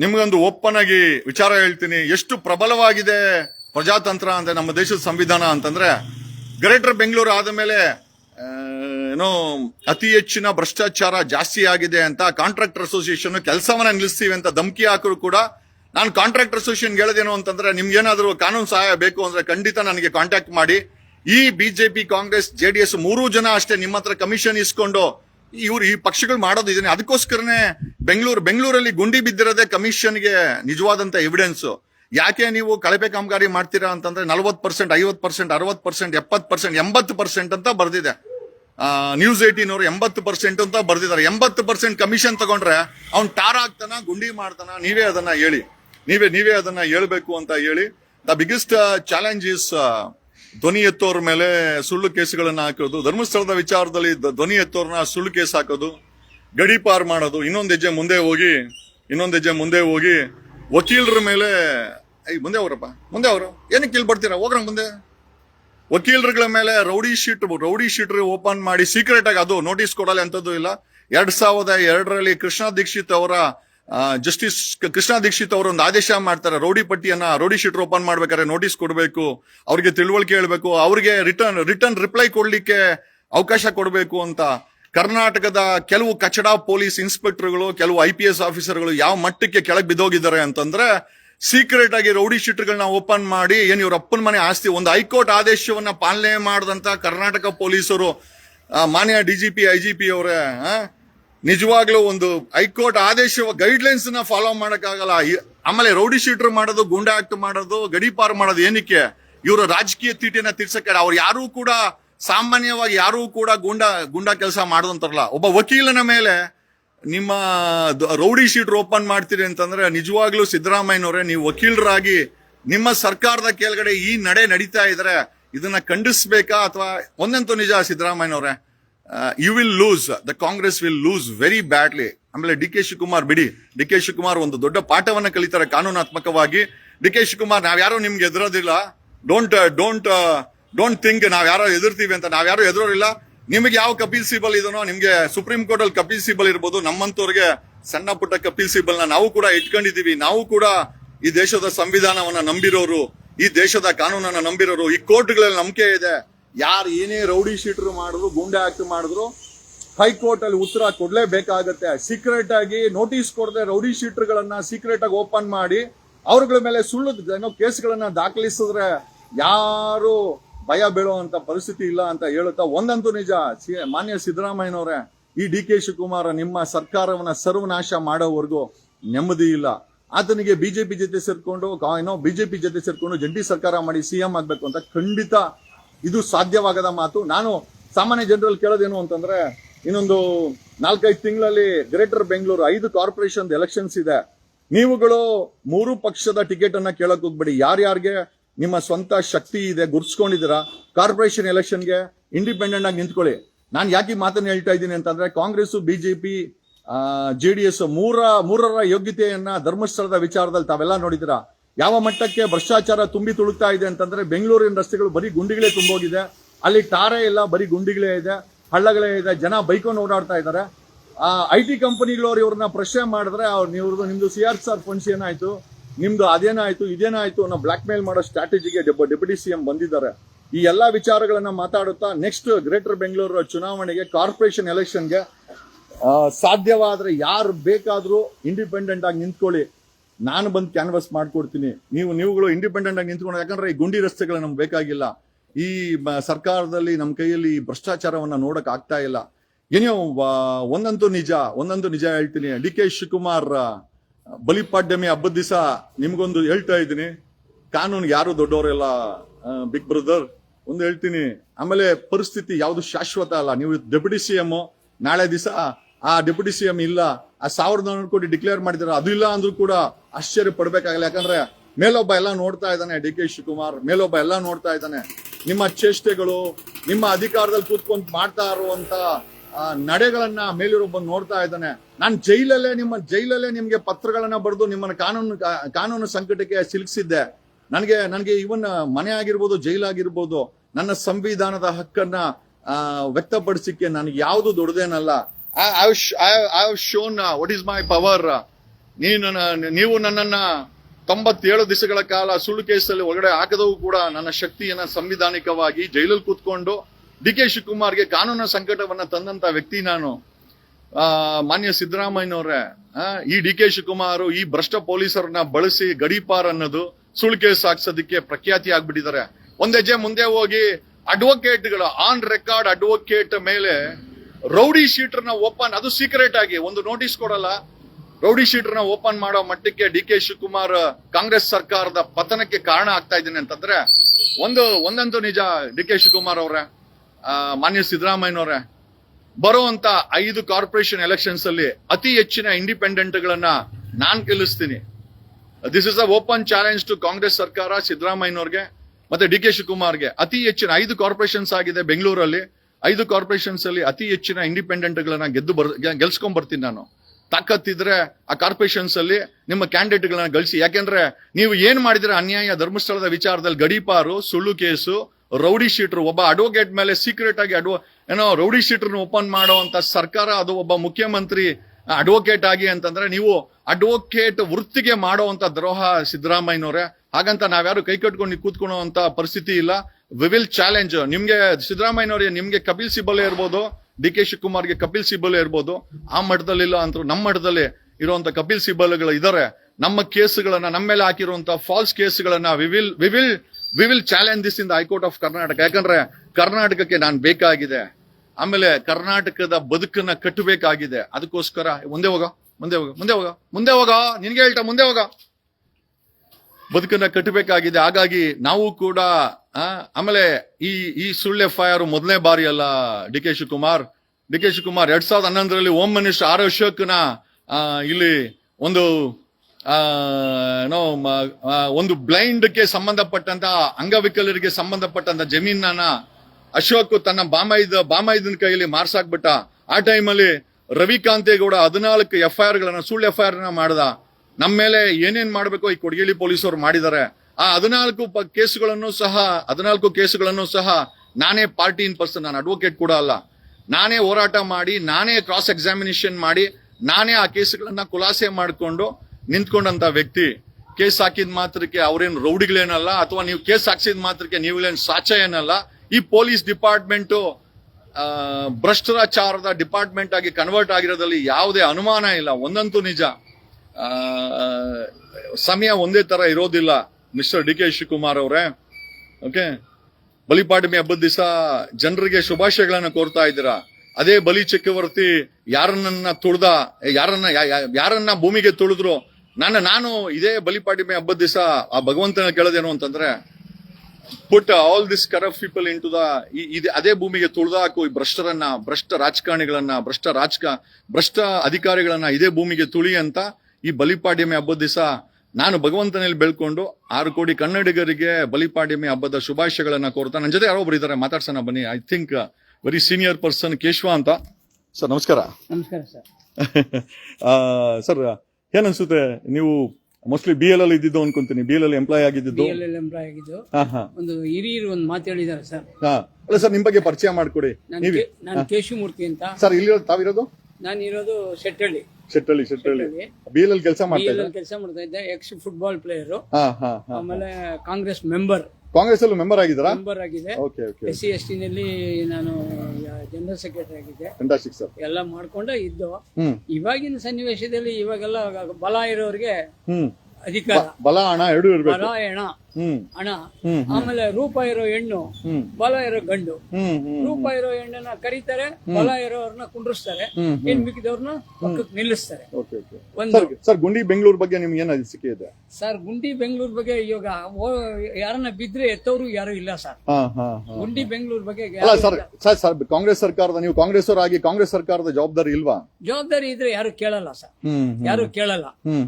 ನಿಮ್ಗೊಂದು ಓಪನ್ ಆಗಿ ವಿಚಾರ ಹೇಳ್ತೀನಿ. ಎಷ್ಟು ಪ್ರಬಲವಾಗಿದೆ ಪ್ರಜಾತಂತ್ರ ಅಂದ್ರೆ ನಮ್ಮ ದೇಶದ ಸಂವಿಧಾನ ಅಂತಂದ್ರೆ, ಗ್ರೇಟರ್ ಬೆಂಗಳೂರು ಆದ ಮೇಲೆ ಏನೋ ಅತಿ ಹೆಚ್ಚಿನ ಭ್ರಷ್ಟಾಚಾರ ಜಾಸ್ತಿ ಆಗಿದೆ ಅಂತ ಕಾಂಟ್ರಾಕ್ಟರ್ ಅಸೋಸಿಯೇಷನ್ ಕೆಲಸವನ್ನ ನಿಲ್ಲಿಸ್ತೀವಿ ಅಂತ ಧಮಕಿ ಹಾಕರು ಕೂಡ ನಾನು ಕಾಂಟ್ರಾಕ್ಟರ್ ಅಸೋಸಿಯೇಷನ್ ಹೇಳೋದೇನು ಅಂತಂದ್ರೆ ನಿಮ್ಗೇನಾದ್ರೂ ಕಾನೂನು ಸಹಾಯ ಬೇಕು ಅಂದ್ರೆ ಖಂಡಿತ ನನಗೆ ಕಾಂಟ್ಯಾಕ್ಟ್ ಮಾಡಿ. ಈ BJP Congress J D S ಮೂರೂ ಜನ ಅಷ್ಟೇ ನಿಮ್ಮ ಹತ್ರ ಕಮಿಷನ್ ಇಸ್ಕೊಂಡು ಇವ್ರು ಈ ಪಕ್ಷಗಳು ಮಾಡೋದು ಅದಕ್ಕೋಸ್ಕರನೇ ಬೆಂಗಳೂರು ಬೆಂಗಳೂರಲ್ಲಿ ಗುಂಡಿ ಬಿದ್ದಿರೋದೇ ಕಮಿಷನ್ಗೆ ನಿಜವಾದಂತ ಎವಿಡೆನ್ಸ್ ಯಾಕೆ ನೀವು ಕಳಪೆ ಕಾಮಗಾರಿ ಮಾಡ್ತೀರಾ ಅಂತಂದ್ರೆ ನಲವತ್ ಪರ್ಸೆಂಟ್ ಐವತ್ ಪರ್ಸೆಂಟ್ ಅರವತ್ ಪರ್ಸೆಂಟ್ ಎಪ್ಪತ್ ಪರ್ಸೆಂಟ್ ಎಂಬತ್ತು ಪರ್ಸೆಂಟ್ ಅಂತ ಬರ್ದಿದೆ. ನ್ಯೂಸ್ ಏಟೀನ್ ಅವರು ಎಂಬತ್ತು ಪರ್ಸೆಂಟ್ ಅಂತ ಬರ್ದಿದ್ದಾರೆ. ಎಂಬತ್ತು ಪರ್ಸೆಂಟ್ ಕಮಿಷನ್ ತಗೊಂಡ್ರೆ ಅವ್ನ್ ಟಾರ್ ಆಗ್ತಾನ, ಗುಂಡಿ ಮಾಡ್ತಾನ, ನೀವೇ ಅದನ್ನ ಹೇಳಿ. ನೀವೇ ನೀವೇ ಅದನ್ನ ಹೇಳ್ಬೇಕು ಅಂತ ಹೇಳಿ. ದ ಬಿಗ್ಗೆಸ್ಟ್ ಚಾಲೆಂಜ್ ಇಸ್ ಧ್ವನಿ ಎತ್ತೋರ್ ಮೇಲೆ ಸುಳ್ಳು ಕೇಸುಗಳನ್ನ ಹಾಕೋದು. ಧರ್ಮಸ್ಥಳದ ವಿಚಾರದಲ್ಲಿ ಧ್ವನಿ ಎತ್ತೋರ್ನ ಸುಳ್ಳು ಕೇಸ್ ಹಾಕೋದು. ಗಡಿ ಪಾರ್ ಮಾಡೋದು. ಇನ್ನೊಂದು ಹೆಜ್ಜೆ ಮುಂದೆ ಹೋಗಿ, ಇನ್ನೊಂದು ಹೆಜ್ಜೆ ಮುಂದೆ ಹೋಗಿ ವಕೀಲರ ಮೇಲೆ ಮುಂದೆ ಅವರಪ್ಪ ಮುಂದೆ ಅವರು ಏನಕ್ಕೆ ಇಲ್ಲಿ ಬರ್ತೀರಾ? ಹೋಗ್ರ ಮುಂದೆ. ವಕೀಲರುಗಳ ಮೇಲೆ rowdy sheet rowdy sheet open ಮಾಡಿ ಸೀಕ್ರೆಟ್ ಆಗಿ ಅದು ನೋಟಿಸ್ ಕೊಡಲ್ಲ ಅಂತದ್ದು ಇಲ್ಲ. ಎರಡ್ ಸಾವಿರದ ಎರಡರಲ್ಲಿ ಕೃಷ್ಣ ದೀಕ್ಷಿತ್ ಅವರ ಜಸ್ಟಿಸ್ ಕೃಷ್ಣ ದೀಕ್ಷಿತ್ ಅವರು ಒಂದು ಆದೇಶ ಮಾಡ್ತಾರೆ, ರೌಡಿ ಪಟ್ಟಿಯನ್ನ, ರೌಡಿ ಶೀಟ್ ಓಪನ್ ಮಾಡ್ಬೇಕಾದ್ರೆ ನೋಟಿಸ್ ಕೊಡಬೇಕು, ಅವ್ರಿಗೆ ತಿಳುವಳಿಕೆ ಹೇಳಬೇಕು, ಅವ್ರಿಗೆ ರಿಟರ್ನ್ ರಿಟರ್ನ್ ರಿಪ್ಲೈ ಕೊಡ್ಲಿಕ್ಕೆ ಅವಕಾಶ ಕೊಡಬೇಕು ಅಂತ. ಕರ್ನಾಟಕದ ಕೆಲವು ಕಚಡ ಪೊಲೀಸ್ ಇನ್ಸ್ಪೆಕ್ಟರ್ಗಳು ಕೆಲವು ಐ ಪಿ ಎಸ್ ಆಫೀಸರ್ಗಳು ಯಾವ ಮಟ್ಟಕ್ಕೆ ಕೆಳಗೆ ಬಿದ್ದೋಗಿದ್ದಾರೆ ಅಂತಂದ್ರೆ ಸೀಕ್ರೆಟ್ ಆಗಿ ರೌಡಿ ಶೀಟ್ಗಳನ್ನ ಓಪನ್ ಮಾಡಿ, ಏನು ಇವ್ರ ಅಪ್ಪನ ಮನೆ ಆಸ್ತಿ, ಒಂದು ಹೈಕೋರ್ಟ್ ಆದೇಶವನ್ನ ಪಾಲನೆ ಮಾಡಿದಂತ ಕರ್ನಾಟಕ ಪೊಲೀಸರು ಮಾನ್ಯ D G P I G P ಅವರೇ ನಿಜವಾಗ್ಲೂ ಒಂದು ಹೈಕೋರ್ಟ್ ಆದೇಶ ಗೈಡ್ ಲೈನ್ಸ್ನ ಫಾಲೋ ಮಾಡಕ್ಕಾಗಲ್ಲ ಆಮೇಲೆ ರೌಡಿ ಶೀಟರ್ ಮಾಡೋದು, ಗೂಂಡಾ ಆಕ್ಟ್ ಮಾಡೋದು, ಗಡಿಪಾರು ಮಾಡೋದು ಏನಕ್ಕೆ? ಇವರು ರಾಜಕೀಯ ತೀಟಿನ ತೀರ್ಸಕ್ಕೆ ಅವ್ರು ಯಾರೂ ಕೂಡ ಸಾಮಾನ್ಯವಾಗಿ ಯಾರೂ ಕೂಡ ಗೂಂಡಾ ಗೂಂಡಾ ಕೆಲಸ ಮಾಡೋದಂತಾರಲ್ಲ ಒಬ್ಬ ವಕೀಲನ ಮೇಲೆ ನಿಮ್ಮ ರೌಡಿ ಶೀಟ್ ಓಪನ್ ಮಾಡ್ತೀರಿ ಅಂತಂದ್ರೆ ನಿಜವಾಗ್ಲೂ ಸಿದ್ದರಾಮಯ್ಯನವರೇ, ನೀವು ವಕೀಲರಾಗಿ ನಿಮ್ಮ ಸರ್ಕಾರದ ಕೆಳಗಡೆ ಈ ನಡೆ ನಡೀತಾ ಇದ್ರೆ ಇದನ್ನ ಖಂಡಿಸ್ಬೇಕಾ ಅಥವಾ ಒಂದಂತೂ ನಿಜ ಸಿದ್ದರಾಮಯ್ಯನವರೇ you will lose the Congress will lose very badly ಆಮೇಲೆ ಡಿ ಕೆ ಶಿವಕುಮಾರ್, ಬಿಡಿ, ಡಿ ಕೆ ಶಿವಕುಮಾರ್ ಒಂದು ದೊಡ್ಡ ಪಾಠವನ್ನ ಕಲಿತಾರೆ ಕಾನೂನಾತ್ಮಕವಾಗಿ. ಡಿ ಕೆ ಶಿವಕುಮಾರ್ ನಾವ್ಯಾರೋ ನಿಮ್ಗೆ ಎದುರೋದಿಲ್ಲ. ಡೋಂಟ್ ಡೋಂಟ್ ಡೋಂಟ್ ಥಿಂಕ್ ನಾವ್ ಯಾರೋ ಎದುರ್ತೀವಿ ಅಂತ ನಾವ್ಯಾರೋ ಎದುರೋರಿಲ್ಲ. ನಿಮಗೆ ಯಾವ ಕಪಿಲ್ ಸಿಬಲ್ ಇದನೋ ನಿಮ್ಗೆ ಸುಪ್ರೀಂ ಕೋರ್ಟ್ ಅಲ್ಲಿ ಕಪಿಲ್ ಸಿಬಲ್ ಇರ್ಬೋದು. ನಮ್ಮಂತವ್ರಿಗೆ ಸಣ್ಣ ಪುಟ್ಟ ಕಪಿಲ್ ಸಿಬಲ್ನ ನಾವು ಕೂಡ ಇಟ್ಕೊಂಡಿದೀವಿ ನಾವು ಕೂಡ ಈ ದೇಶದ ಸಂವಿಧಾನವನ್ನ ನಂಬಿರೋರು, ಈ ದೇಶದ ಕಾನೂನನ್ನ ನಂಬಿರೋರು, ಈ ಕೋರ್ಟ್ಗಳಲ್ಲಿ ನಂಬಿಕೆ ಇದೆ. ಯಾರು ಏನೇ ರೌಡಿ ಶೀಟರ್ ಮಾಡಿದ್ರು, ಗುಂಡೆ ಆಕ್ಟ್ ಮಾಡಿದ್ರು ಹೈಕೋರ್ಟ್ ಅಲ್ಲಿ ಉತ್ತರ ಕೊಡ್ಲೇಬೇಕಾಗತ್ತೆ. ಸೀಕ್ರೆಟ್ ಆಗಿ ನೋಟಿಸ್ ಕೊಡದೆ ರೌಡಿ ಶೀಟರ್ಗಳನ್ನ ಸೀಕ್ರೆಟ್ ಆಗಿ ಓಪನ್ ಮಾಡಿ, ಅವ್ರಗಳ ಮೇಲೆ ಸುಳ್ಳು ಏನೋ ಕೇಸ್ಗಳನ್ನ ದಾಖಲಿಸಿದ್ರೆ ಯಾರು ಭಯ ಬೀಳುವಂತ ಪರಿಸ್ಥಿತಿ ಇಲ್ಲ ಅಂತ ಹೇಳುತ್ತಾ ಒಂದಂತೂ ನಿಜ ಮಾನ್ಯ ಸಿದ್ದರಾಮಯ್ಯನವರೇ, ಈ ಡಿ ಕೆ ಶಿವಕುಮಾರ್ ನಿಮ್ಮ ಸರ್ಕಾರವನ್ನ ಸರ್ವನಾಶ ಮಾಡೋವರೆಗೂ ನೆಮ್ಮದಿ ಇಲ್ಲ. ಆತನಿಗೆ ಬಿಜೆಪಿ ಜೊತೆ ಸೇರ್ಕೊಂಡು ಏನೋ ಬಿಜೆಪಿ ಜೊತೆ ಸೇರ್ಕೊಂಡು ಜಂಟಿ ಸರ್ಕಾರ ಮಾಡಿ ಸಿಎಂ ಆಗ್ಬೇಕು ಅಂತ ಖಂಡಿತ ಇದು ಸಾಧ್ಯವಾಗದ ಮಾತು. ನಾನು ಸಾಮಾನ್ಯ ಜನರಲ್ಲಿ ಕೇಳೋದೇನು ಅಂತಂದ್ರೆ, ಇನ್ನೊಂದು ನಾಲ್ಕೈದು ತಿಂಗಳಲ್ಲಿ ಗ್ರೇಟರ್ ಬೆಂಗಳೂರು ಐದು ಕಾರ್ಪೊರೇಷನ್ ಎಲೆಕ್ಷನ್ಸ್ ಇದೆ. ನೀವುಗಳು ಮೂರು ಪಕ್ಷದ ಟಿಕೆಟ್ ಅನ್ನ ಕೇಳಕ್ ಹೋಗ್ಬೇಡಿ. ಯಾರ್ಯಾರಿಗೆ? ನಿಮ್ಮ ಸ್ವಂತ ಶಕ್ತಿ ಇದೆ, ಗುರ್ಸ್ಕೊಂಡಿದ್ದೀರಾ? ಕಾರ್ಪೊರೇಷನ್ ಎಲೆಕ್ಷನ್ಗೆ ಇಂಡಿಪೆಂಡೆಂಟ್ ಆಗಿ ನಿಂತ್ಕೊಳ್ಳಿ. ನಾನು ಯಾಕೆ ಮಾತನ್ನು ಹೇಳ್ತಾ ಇದ್ದೀನಿ ಅಂತಂದ್ರೆ ಕಾಂಗ್ರೆಸ್ ಬಿಜೆಪಿ ಎಸ್ ಮೂರ, ಮೂರರ ಯೋಗ್ಯತೆಯನ್ನ ಧರ್ಮಸ್ಥಳದ ವಿಚಾರದಲ್ಲಿ ತಾವೆಲ್ಲ ನೋಡಿದಿರಾ ಯಾವ ಮಟ್ಟಕ್ಕೆ ಭ್ರಷ್ಟಾಚಾರ ತುಂಬಿ ತುಳುಕ್ತಾ ಇದೆ ಅಂತಂದ್ರೆ, ಬೆಂಗಳೂರಿನ ರಸ್ತೆಗಳು ಬರೀ ಗುಂಡಿಗಳೇ ತುಂಬೋಗಿದೆ. ಅಲ್ಲಿ ಟಾರೇ ಇಲ್ಲ, ಬರೀ ಗುಂಡಿಗಳೇ ಇದೆ, ಹಳ್ಳಗಳೇ ಇದೆ, ಜನ ಬೈಕೊಂಡು ಓಡಾಡ್ತಾ ಇದ್ದಾರೆ. ಐ ಟಿ ಕಂಪನಿಗಳವ್ರು ಇವ್ರನ್ನ ಪ್ರಶ್ನೆ ಮಾಡಿದ್ರೆ ಅವ್ರು ಇವ್ರದ್ದು ನಿಮ್ದು ಸಿ ಆರ್ ಆರ್ ಫಂಡ್ಸ್ ಏನಾಯ್ತು ನಿಮ್ದು ಅದೇನಾಯ್ತು, ಇದೇನಾಯ್ತು ಅನ್ನೋ ಬ್ಲಾಕ್ ಮೇಲ್ ಮಾಡೋ ಸ್ಟ್ರಾಟಜಿಗೆ ಡೆಪ್ಯೂಟಿ ಸಿಎಂ ಬಂದಿದ್ದಾರೆ. ಈ ಎಲ್ಲಾ ವಿಚಾರಗಳನ್ನ ಮಾತಾಡುತ್ತಾ ನೆಕ್ಸ್ಟ್ ಗ್ರೇಟರ್ ಬೆಂಗಳೂರು ಚುನಾವಣೆಗೆ ಕಾರ್ಪೊರೇಷನ್ ಎಲೆಕ್ಷನ್ಗೆ ಸಾಧ್ಯವಾದ್ರೆ ಯಾರು ಬೇಕಾದರೂ ಇಂಡಿಪೆಂಡೆಂಟ್ ಆಗಿ ನಿಂತ್ಕೊಳ್ಳಿ. ನಾನು ಬಂದು ಕ್ಯಾನ್ವಾಸ್ ಮಾಡ್ಕೊಡ್ತೀನಿ. ನೀವು, ನೀವುಗಳು ಇಂಡಿಪೆಂಡೆಂಟ್ ಆಗಿ ನಿಂತ್ಕೊಂಡು ಯಾಕಂದ್ರೆ ಈ ಗುಂಡಿ ರಸ್ತೆಗಳು ನಮ್ಗೆ ಬೇಕಾಗಿಲ್ಲ. ಈ ಸರ್ಕಾರದಲ್ಲಿ ನಮ್ಮ ಕೈಯಲ್ಲಿ ಈ ಭ್ರಷ್ಟಾಚಾರವನ್ನ ನೋಡಕ್ ಆಗ್ತಾ ಇಲ್ಲ. ಏನೋ ಒಂದಂತೂ ನಿಜ ಒಂದಂತೂ ನಿಜ ಹೇಳ್ತೀನಿ. ಡಿ ಕೆ ಶಿವಕುಮಾರ್ ಬಲಿಪಾಡ್ಯಮಿ ಹಬ್ಬದ ದಿವಸ ನಿಮ್ಗೊಂದು ಹೇಳ್ತಾ ಇದ್ದೀನಿ. ಕಾನೂನು ಯಾರು ದೊಡ್ಡವರೆಲ್ಲ ಬಿಗ್ ಬ್ರದರ್ ಒಂದು ಹೇಳ್ತೀನಿ. ಆಮೇಲೆ ಪರಿಸ್ಥಿತಿ ಯಾವುದು ಶಾಶ್ವತ ಅಲ್ಲ. ನೀವು ಡೆಪ್ಯೂಟಿ ಸಿ ಎಂ ನಾಳೆ ದಿವಸ ಆ ಡೆಪ್ಯೂಟಿ ಸಿ ಎಂ ಇಲ್ಲ, ಆ ಸಾವಿರದ ನಾನ್ನೂರು ಕೋಟಿ ಡಿಕ್ಲೇರ್ ಮಾಡಿದಾರೆ ಅದು ಇಲ್ಲ ಅಂದ್ರೂ ಕೂಡ ಆಶ್ಚರ್ಯ ಪಡ್ಬೇಕಾಗಲ್ಲ. ಯಾಕಂದ್ರೆ ಮೇಲೊಬ್ಬ ಎಲ್ಲ ನೋಡ್ತಾ ಇದ್ದಾನೆ, ಡಿ ಕೆ ಶಿವಕುಮಾರ್, ಮೇಲೊಬ್ಬ ಎಲ್ಲ ನೋಡ್ತಾ ಇದ್ದಾನೆ. ನಿಮ್ಮ ಚೇಷ್ಟೆಗಳು, ನಿಮ್ಮ ಅಧಿಕಾರದಲ್ಲಿ ಕೂತ್ಕೊಂಡು ಮಾಡ್ತಾ ಇರುವಂತ ನಡೆಗಳನ್ನ ಮೇಲಿರೊಬ್ಬ ನೋಡ್ತಾ ಇದ್ದಾನೆ. ನಾನು ಜೈಲಲ್ಲೇ ನಿಮ್ಮ, ಜೈಲಲ್ಲೇ ನಿಮ್ಗೆ ಪತ್ರಗಳನ್ನ ಬರೆದು ನಿಮ್ಮನ್ನ ಕಾನೂನು ಕಾನೂನು ಸಂಕಟಕ್ಕೆ ಸಿಲುಕಿಸಿದ್ದೆ. ನನಗೆ ನನಗೆ ಇವನ್ ಮನೆ ಆಗಿರ್ಬೋದು ಜೈಲಾಗಿರ್ಬೋದು ನನ್ನ ಸಂವಿಧಾನದ ಹಕ್ಕನ್ನ ವ್ಯಕ್ತಪಡಿಸಿಕ್ಕೆ ನನಗೆ ಯಾವುದು ದೊಡ್ಡದೇನಲ್ಲ. I shown what is my power ನೀನು ನೀವು ನನ್ನನ್ನ ತೊಂಬತ್ತೇಳು ದಿವಸಗಳ ಕಾಲ ಸುಳ್ಳು ಕೇಸಲ್ಲಿ ಒಳಗಡೆ ಹಾಕದವು ಕೂಡ ನನ್ನ ಶಕ್ತಿಯನ್ನ ಸಂವಿಧಾನಿಕವಾಗಿ ಜೈಲಲ್ಲಿ ಕೂತ್ಕೊಂಡು ಡಿ ಕೆ ಶಿವಕುಮಾರ್ಗೆ ಕಾನೂನು ಸಂಕಟವನ್ನ ತಂದಂತ ವ್ಯಕ್ತಿ ನಾನು. ಮಾನ್ಯ ಸಿದ್ದರಾಮಯ್ಯನವ್ರೆ ಈ ಡಿ ಕೆ ಶಿವಕುಮಾರ್ ಈ ಭ್ರಷ್ಟ ಪೊಲೀಸರನ್ನ ಬಳಸಿ ಗಡೀಪಾರ್ ಅನ್ನೋದು ಸುಳ್ಳು ಕೇಸ್ ಹಾಕ್ಸೋದಕ್ಕೆ ಪ್ರಖ್ಯಾತಿ ಆಗ್ಬಿಟ್ಟಿದ್ದಾರೆ. ಒಂದ್ ಹೆಜ್ಜೆ ಮುಂದೆ ಹೋಗಿ ಅಡ್ವೊಕೇಟ್ಗಳ, ಆನ್ ರೆಕಾರ್ಡ್ ಅಡ್ವೊಕೇಟ್ ಮೇಲೆ ರೌಡಿ ಶೀಟರ್ನ ಓಪನ್, ಅದು ಸೀಕ್ರೆಟ್ ಆಗಿ, ಒಂದು ನೋಟಿಸ್ ಕೊಡಲ್ಲ. ರೌಡಿ ಶೀಟರ್ನ ಓಪನ್ ಮಾಡೋ ಮಟ್ಟಕ್ಕೆ ಡಿ ಕೆ ಶಿವಕುಮಾರ್ ಕಾಂಗ್ರೆಸ್ ಸರ್ಕಾರದ ಪತನಕ್ಕೆ ಕಾರಣ ಆಗ್ತಾ ಇದ್ದೀನಿ ಅಂತಂದ್ರೆ, ಒಂದು, ಒಂದಂತೂ ನಿಜ ಡಿ ಕೆ ಶಿವಕುಮಾರ್ ಅವರೇ. ಮಾನ್ಯ ಸಿದ್ದರಾಮಯ್ಯನವರೇ, ಬರುವಂತ ಐದು ಕಾರ್ಪೊರೇಷನ್ ಎಲೆಕ್ಷನ್ಸ್ ಅಲ್ಲಿ ಅತಿ ಹೆಚ್ಚಿನ ಇಂಡಿಪೆಂಡೆಂಟ್ ಗಳನ್ನ ನಾನ್ ಗೆಲ್ಲಿಸ್ತೀನಿ. This is a open challenge to Congress ಸರ್ಕಾರ, ಸಿದ್ದರಾಮಯ್ಯನವ್ರಿಗೆ, ಮತ್ತೆ ಡಿ ಕೆ ಶಿವಕುಮಾರ್ಗೆ. ಅತಿ ಹೆಚ್ಚಿನ ಐದು ಕಾರ್ಪೊರೇಷನ್ಸ್ ಆಗಿದೆ ಬೆಂಗಳೂರಲ್ಲಿ. ಐದು ಕಾರ್ಪೊರೇಷನ್ಸ್ ಅಲ್ಲಿ ಅತಿ ಹೆಚ್ಚಿನ ಇಂಡಿಪೆಂಡೆಂಟ್ ಗಳನ್ನ ಗೆದ್ದು ಬರ್ ಗೆಲ್ಸ್ಕೊಂಡ್ ಬರ್ತೀನಿ ನಾನು. ತಾಕತ್ತಿದ್ರೆ ಆ ಕಾರ್ಪೊರೇಷನ್ಸ್ ಅಲ್ಲಿ ನಿಮ್ಮ ಕ್ಯಾಂಡಿಡೇಟ್ ಗಳನ್ನ ಗಳಿಸಿ. ಯಾಕೆಂದ್ರೆ ನೀವು ಏನ್ ಮಾಡಿದ್ರೆ ಅನ್ಯಾಯ, ಧರ್ಮಸ್ಥಳದ ವಿಚಾರದಲ್ಲಿ ಗಡೀಪಾರು, ಸುಳ್ಳು ಕೇಸು ರೌಡಿ ಶೀಟರ್, ಒಬ್ಬ ಅಡ್ವೊಕೇಟ್ ಮೇಲೆ ಸೀಕ್ರೆಟ್ ಆಗಿ ಅಡ್ವ ಏನೋ ರೌಡಿ ಶೀಟರ್ನ ಓಪನ್ ಮಾಡುವಂತ ಸರ್ಕಾರ, ಅದು ಒಬ್ಬ ಮುಖ್ಯಮಂತ್ರಿ ಅಡ್ವೊಕೇಟ್ ಆಗಿ ಅಂತಂದ್ರೆ ನೀವು ಅಡ್ವೊಕೇಟ್ ವೃತ್ತಿಗೆ ಮಾಡುವಂತ ದ್ರೋಹ ಸಿದ್ದರಾಮಯ್ಯನವರೇ. ಹಾಗಂತ ನಾವ್ಯಾರು ಕೈ ಕಟ್ಕೊಂಡು ಕೂತ್ಕೊಳ್ಳುವಂತ ಪರಿಸ್ಥಿತಿ ಇಲ್ಲ. ವಿ ವಿಲ್ ಚಾಲೆಂಜ್ ನಿಮ್ಗೆ ಸಿದ್ದರಾಮಯ್ಯನವ್ರಿಗೆ ನಿಮ್ಗೆ ಕಪಿಲ್ ಸಿಬಲ್ ಇರ್ಬೋದು, ಡಿ ಕೆ ಶಿವಕುಮಾರ್ಗೆ ಕಪಿಲ್ ಸಿಬಲ್ ಇರ್ಬೋದು. ಆ ಮಠದಲ್ಲಿ ಇಲ್ಲ ನಮ್ಮ ಮಠದಲ್ಲಿ ಇರುವಂತ ಕಪಿಲ್ ಸಿಬಲ್ಗಳು ಇದಾರೆ ನಮ್ಮ ಕೇಸ್ಗಳನ್ನ ನಮ್ಮ ಮೇಲೆ ಹಾಕಿರುವಂತ false ಕೇಸ್ಗಳನ್ನ we will we will we will challenge this in the high court of Karnataka ಯಾಕಂದ್ರೆ ಕರ್ನಾಟಕಕ್ಕೆ ನಾನು ಬೇಕಾಗಿದೆ. ಆಮೇಲೆ ಕರ್ನಾಟಕದ ಬದುಕನ್ನ ಕಟ್ಟಬೇಕಾಗಿದೆ. ಅದಕ್ಕೋಸ್ಕರ ಮುಂದೆ ಹೋಗ ಮುಂದೆ ಹೋಗ ಮುಂದೆ ಹೋಗ ಮುಂದೆ ಹೋಗ. ನಿನ್ಗೆ ಹೇಳ್ತಾ ಮುಂದೆ ಹೋಗ. ಬದುಕನ್ನ ಕಟ್ಟಬೇಕಾಗಿದೆ. ಹಾಗಾಗಿ ನಾವು ಕೂಡ ಆಮೇಲೆ ಈ ಈ ಸುಳ್ಳು ಎಫ್ ಐ ಆರ್ ಮೊದಲನೇ ಬಾರಿ ಅಲ್ಲ, D K Shivakumar. D K Shivakumar ಎರಡ್ ಸಾವಿರದ ಹನ್ನೊಂದರಲ್ಲಿ ಹೋಮ್ ಮಿನಿಸ್ಟರ್ ಆರ್ ಅಶೋಕ್ನ ಇಲ್ಲಿ ಒಂದು ಏನೋ ಒಂದು ಬ್ಲೈಂಡ್ಗೆ ಸಂಬಂಧಪಟ್ಟಂತ, ಅಂಗವಿಕಲರಿಗೆ ಸಂಬಂಧಪಟ್ಟಂತ ಜಮೀನನ್ನ ಅಶೋಕ್ ತನ್ನ ಬಾಮೈದ, ಬಾಮೈದನ ಕೈಯಲ್ಲಿ ಮಾರ್ಸಾಕ್ಬಿಟ್ಟ. ಆ ಟೈಮಲ್ಲಿ ರವಿಕಾಂತೇಗೌಡ ಹದಿನಾಲ್ಕು ಎಫ್ ಐ ಆರ್ ಗಳನ್ನ, ಸುಳ್ಳು ಎಫ್ ಐ ಆರ್ ಮಾಡ್ದ. ನಮ್ಮ ಮೇಲೆ ಏನೇನ್ ಮಾಡಬೇಕು ಈ ಕೊಡಗೇಲಿ ಪೊಲೀಸರು ಮಾಡಿದ್ದಾರೆ ಆ ಹದಿನಾಲ್ಕು ಕೇಸುಗಳನ್ನು ಸಹ, ಹದಿನಾಲ್ಕು ಕೇಸುಗಳನ್ನು ಸಹ ನಾನೇ ಪಾರ್ಟಿ ಇನ್ ಪರ್ಸನ್ ನಾನು ಅಡ್ವೊಕೇಟ್ ಕೂಡ ಅಲ್ಲ. ನಾನೇ ಹೋರಾಟ ಮಾಡಿ, ನಾನೇ ಕ್ರಾಸ್ ಎಕ್ಸಾಮಿನೇಷನ್ ಮಾಡಿ, ನಾನೇ ಆ ಕೇಸುಗಳನ್ನ ಖುಲಾಸೆ ಮಾಡಿಕೊಂಡು ನಿಂತ್ಕೊಂಡಂತ ವ್ಯಕ್ತಿ ಕೇಸ್ ಹಾಕಿದ ಮಾತ್ರಕ್ಕೆ ಅವ್ರೇನ್ ರೌಡಿಗಳೇನಲ್ಲ, ಅಥವಾ ನೀವು ಕೇಸ್ ಹಾಕ್ಸಿದ ಮಾತ್ರಕ್ಕೆ ನೀವುಗಳೇನ್ ಸಾಚ ಏನಲ್ಲ ಈ ಪೊಲೀಸ್ ಡಿಪಾರ್ಟ್ಮೆಂಟು ಭ್ರಷ್ಟಾಚಾರದ ಡಿಪಾರ್ಟ್ಮೆಂಟ್ ಆಗಿ ಕನ್ವರ್ಟ್ ಆಗಿರೋದ್ರಲ್ಲಿ ಯಾವುದೇ ಅನುಮಾನ ಇಲ್ಲ, ಒಂದಂತೂ ನಿಜ. ಸಮಯ ಒಂದೇ ತರ ಇರೋದಿಲ್ಲ, ಮಿಸ್ಟರ್ ಡಿ ಕೆ ಶಿವಕುಮಾರ್ ಅವರೇ. ಓಕೆ? ಬಲಿಪಾಡಮಿ ಹಬ್ಬದ ದಿವಸ ಜನರಿಗೆ ಶುಭಾಶಯಗಳನ್ನ ಕೋರ್ತಾ ಇದ್ದೀರಾ? ಅದೇ ಬಲಿ ಚಕ್ರವರ್ತಿ ಯಾರನ್ನ ತುಳ್ದ, ಯಾರನ್ನ ಯಾರನ್ನ ಭೂಮಿಗೆ ತುಳಿದ್ರು ನನ್ನ ನಾನು ಇದೇ ಬಲಿಪಾಡಿಮೆ ಹಬ್ಬದ ದಿವಸ ಆ ಭಗವಂತನ ಕೇಳೋದೇನು ಅಂತಂದ್ರೆ put all this corrupt people into the ಅದೇ ಭೂಮಿಗೆ ತುಳಿದಾಕು ಈ ಭ್ರಷ್ಟರನ್ನ ಭ್ರಷ್ಟ ರಾಜಕಾರಣಿಗಳನ್ನ ಭ್ರಷ್ಟ ರಾಜಕ ಭ್ರಷ್ಟ ಅಧಿಕಾರಿಗಳನ್ನ ಇದೇ ಭೂಮಿಗೆ ತುಳಿ ಅಂತ ಈ ಬಲಿಪಾಡ್ಯಮಿ ಹಬ್ಬದ ದಿವಸ ನಾನು ಭಗವಂತನಲ್ಲಿ ಬೆಳ್ಕೊಂಡು ಆರು ಕೋಟಿ ಕನ್ನಡಿಗರಿಗೆ ಬಲಿಪಾಡ್ಯಮಿ ಹಬ್ಬದ ಶುಭಾಶಯಗಳನ್ನ ಕೋರ್ತಾ ನನ್ನ ಜೊತೆ ಯಾರೋ ಒಬ್ರು ಇದ್ದಾರೆ ಮಾತಾಡ್ಸೋಣ ಬನ್ನಿ. I think very senior person Keshava ಅಂತ. ಸರ್ ನಮಸ್ಕಾರ. ನಮಸ್ಕಾರ ಸರ್. ಸರ್ ಏನನ್ಸುತ್ತೆ ನೀವು ಮೋಸ್ಟ್ಲಿ ಬಿ ಎಲ್ ಅಲ್ಲಿ ಇದ್ದಿದ್ದು ಅನ್ಕೊಂತೀನಿ. ಬಿ ಎಲ್ ಅಲ್ಲಿ ಎಂಪ್ಲಾಯ್ ಆಗಿದ್ದು ಎಂಪ್ಲಾಯ್ ಆಗಿದ್ದು. ಹಾ ಹಾ. ಒಂದು ಹಿರಿಯರು ಒಂದು ಮಾತು ಹೇಳಿದ್ದಾರೆ ಸರ್. ಹಾ. ಅಲ್ಲ ಸರ್ ನಿಮ್ ಬಗ್ಗೆ ಪರಿಚಯ ಮಾಡ್ಕೊಡಿ. ನಾನು ನೀವೇ. ಕೇ- ನಾನು ಅಂತ. ಸರ್ ಇಲ್ಲಿ ತಾವಿರೋದು ನಾನು ಇರೋದು ಶೆಟ್ಟಳ್ಳಿ. ಶೆಟ್ಟಳ್ಳಿ ಶೆಟ್ಟಳ್ಳಿ. ಬಿ ಎಲ್ ಅಲ್ಲಿ ಕೆಲಸ ಮಾಡ್ತಾ ಇದ್ದಾರೆ ಕೆಲಸ ಮಾಡ್ತಾ ಇದ್ದೆ ಎಕ್ಸ್ ಫುಟ್ಬಾಲ್ ಪ್ಲೇಯರು ಹಾ ಹಾ ಹಾ. ಆಮೇಲೆ ಕಾಂಗ್ರೆಸ್ ಮೆಂಬರ್ ಕಾಂಗ್ರೆಸ್ ಅಲ್ಲೂ ಮೆಂಬರ್ ಆಗಿದ್ದಾರಾ? ಮೆಂಬರ್ ಆಗಿದೆ. Okay okay S C S T ನಲ್ಲಿ ನಾನು ಜನರಲ್ ಸೆಕ್ರೆಟರಿ ಆಗಿದ್ದೆ. ಫೆಂಟಾಸ್ಟಿಕ್ ಸರ್ ಎಲ್ಲ ಮಾಡ್ಕೊಂಡೆ ಇದ್ದು. ಹ್ಮ್. ಇವಾಗಿನ ಸನ್ನಿವೇಶದಲ್ಲಿ ಇವಾಗೆಲ್ಲ ಬಲ ಇರೋರಿಗೆ ಹ್ಮ್. ಅಧಿಕಾರ. ಬಲ ಹಣ ಎರಡು ಇರಬೇಕು. ಬಲ ಹೆಣ. ಹಣ ಆಮೇಲೆ ರೂಪ ಇರೋ ಹೆಣ್ಣು ಬಲ ಇರೋ ಗಂಡು. ರೂಪ ಇರೋ ಹೆಣ್ಣನ್ನ ಕರೀತಾರೆ ಬಲ ಇರೋರ್ನ ಕುಂಡ್ರಿಸ್ತಾರೆ. ಹೆಣ್ಣು ಇನ್ ಮಿಕ್ಕಿದವ್ರನ್ನ ಪಕ್ಕಕ್ಕೆ ನಿಲ್ಲಿಸ್ತಾರೆ. ಸರ್ ಗುಂಡಿ ಬೆಂಗಳೂರು ಬಗ್ಗೆ ನಿಮ್ಗೆ ಏನು ಅನಿಸಿಕೆ ಇದೆ? ಸರ್ ಗುಂಡಿ ಬೆಂಗಳೂರು ಬಗ್ಗೆ ಇವಾಗ ಯಾರನ್ನ ಬಿದ್ರೆ ಎತ್ತವರು ಯಾರು ಇಲ್ಲ ಸರ್. ಗುಂಡಿ ಬೆಂಗಳೂರು ಬಗ್ಗೆ ಸರ್ ಕಾಂಗ್ರೆಸ್ ಸರ್ಕಾರದ ನೀವು ಕಾಂಗ್ರೆಸ್ ಆಗಿ ಕಾಂಗ್ರೆಸ್ ಸರ್ಕಾರದ ಜವಾಬ್ದಾರಿ ಇಲ್ವಾ? ಜವಾಬ್ದಾರಿ ಇದ್ರೆ ಯಾರು ಕೇಳಲ್ಲ ಸರ್. ಯಾರು ಕೇಳಲ್ಲ.